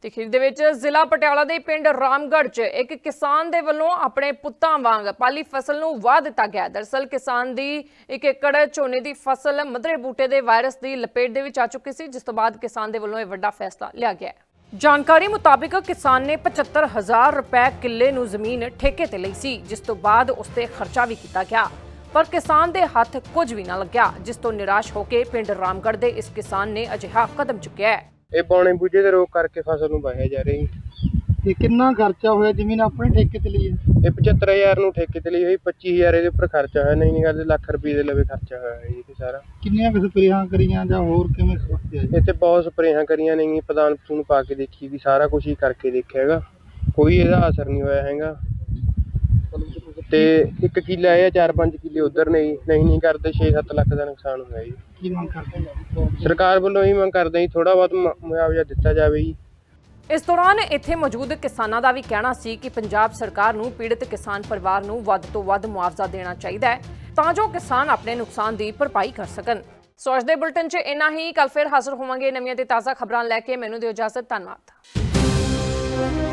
ਤੇ ਖੀਰ ਦੇ ਵਿੱਚ ਜ਼ਿਲ੍ਹਾ ਪਟਿਆਲਾ ਦੇ ਪਿੰਡ ਰਾਮਗੜ੍ਹ 'ਚ ਇੱਕ ਕਿਸਾਨ ਦੇ ਵੱਲੋਂ ਆਪਣੇ ਪੁੱਤਾਂ ਵਾਂਗ ਪਾਲੀ ਫਸਲ ਨੂੰ ਵਾਹ ਦਿੱਤਾ ਗਿਆ। ਦਰਸਲ ਕਿਸਾਨ ਦੀ ਇੱਕ ਏਕੜ ਝੋਨੇ ਦੀ ਫਸਲ ਮਧਰੇ ਬੂਟੇ ਦੇ ਵਾਇਰਸ ਦੀ ਲਪੇਟ ਦੇ ਵਿੱਚ ਆ ਚੁੱਕੀ ਸੀ, ਜਿਸ ਤੋਂ ਬਾਅਦ ਕਿਸਾਨ ਦੇ ਵੱਲੋਂ ਇਹ ਵੱਡਾ ਫੈਸਲਾ ਲਿਆ ਗਿਆ ਹੈ। ਜਾਣਕਾਰੀ ਮੁਤਾਬਿਕ ਕਿਸਾਨ ਨੇ 75000 ਰੁਪਏ ਕਿੱਲੇ ਨੂੰ ਜ਼ਮੀਨ ਠੇਕੇ ਤੇ ਲਈ ਸੀ, ਜਿਸ ਤੋਂ ਬਾਅਦ ਉਸ ਤੇ ਖਰਚਾ ਵੀ ਕੀਤਾ ਗਿਆ। ਪਰ ਕਿਸਾਨ ਦੇ ਹੱਥ ਕੁਝ ਵੀ ਨਾ ਲੱਗਿਆ, ਜਿਸ ਤੋਂ ਨਿਰਾਸ਼ ਹੋ ਕੇ ਪਿੰਡ ਰਾਮਗੜ੍ਹ ਦੇ ਇਸ ਕਿਸਾਨ ਨੇ ਅਜਿਹਾ ਕਦਮ ਚੁੱਕਿਆ ਹੈ। ਇਹ ਪੌਣੇ ਬੂਝੇ ਦੇ ਰੋਗ ਕਰਕੇ ਫਸਲ ਨੂੰ ਵਾਹਿਆ ਜਾ ਰਹੀ ਤੇ ਕਿੰਨਾ ਖਰਚਾ ਹੋਇਆ? ਜ਼ਮੀਨ ਆਪਣੇ ਠੇਕੇ ਤੇ ਲਈ ਇਹ 75000 ਨੂੰ ਠੇਕੇ ਤੇ ਲਈ ਹੋਈ 25000 ਇਹਦੇ ਉੱਪਰ ਖਰਚਾ ਹੋਇਆ। ਨਹੀਂ ਨਹੀਂ ਕਰਦੇ ਲੱਖ ਰੁਪਏ ਦੇ ਲਵੇ ਖਰਚਾ ਹੋਇਆ ਹੈ ਜੀ ਇਹ ਸਾਰਾ। ਕਿੰਨੀਆਂ ਕੁ ਸਪਰੇਆਂ ਕਰੀਆਂ ਜਾਂ ਹੋਰ ਕਿਵੇਂ ਸੋਚਿਆ ਇੱਥੇ ਬਹੁਤ ਸਪਰੇਹਾਂ ਕਰੀਆਂ ਨਹੀਂ ਪਦਾਨ ਪਤੂਨ ਪਾ ਕੇ ਦੇਖੀ ਵੀ ਸਾਰਾ ਕੁਝ ਹੀ ਕਰਕੇ ਦੇਖਿਆ ਹੈਗਾ। ਕੋਈ ਇਹਦਾ ਅਸਰ ਨਹੀਂ ਹੋਇਆ ਹੈਗਾ। ਤੇ ਇੱਕ ਕਿੱਲਾ ਇਹ 4-5 ਕਿੱਲੇ ਉਧਰ ਨਹੀਂ ਨਹੀਂ ਨਹੀਂ ਕਰਦੇ 6-7 ਲੱਖ ਦਾ ਨੁਕਸਾਨ ਹੋਇਆ ਜੀ। ਕੀ ਮੰਗ ਕਰਦੇ ਸਰਕਾਰ ਵੱਲੋਂ ਹੀ ਮੰਗ ਕਰਦੇ ਜੀ ਥੋੜਾ ਬਹੁਤ ਮੁ- ਮੁਆਵਜ਼ਾ ਦਿੱਤਾ ਜਾਵੇ ਜੀ। ਇਸ ਦੌਰਾਨ ਇੱਥੇ ਮੌਜੂਦ ਕਿਸਾਨਾਂ ਦਾ ਵੀ ਕਹਿਣਾ ਸੀ ਕਿ ਪੰਜਾਬ ਸਰਕਾਰ ਨੂੰ ਪੀੜਤ ਕਿਸਾਨ ਪਰਿਵਾਰ ਨੂੰ ਵੱਧ ਤੋਂ ਵੱਧ ਮੁਆਵਜ਼ਾ ਦੇਣਾ ਚਾਹੀਦਾ ਹੈ ਤਾਂ ਜੋ ਕਿਸਾਨ ਆਪਣੇ ਨੁਕਸਾਨ ਦੀ ਭਰਪਾਈ ਕਰ ਸਕਣ। ਸੋ ਅੱਜ ਦੇ ਬੁਲਟਨ 'ਚ ਇੰਨਾ ਹੀ ਕੱਲ ਫਿਰ ਹਾਜ਼ਰ ਹੋਵਾਂਗੇ ਨਵੀਆਂ ਤੇ ਤਾਜ਼ਾ ਖਬਰਾਂ ਲੈ ਕੇ। ਮੈਨੂੰ ਦਿਓ ਇਜਾਜ਼ਤ ਧੰਨਵਾਦ।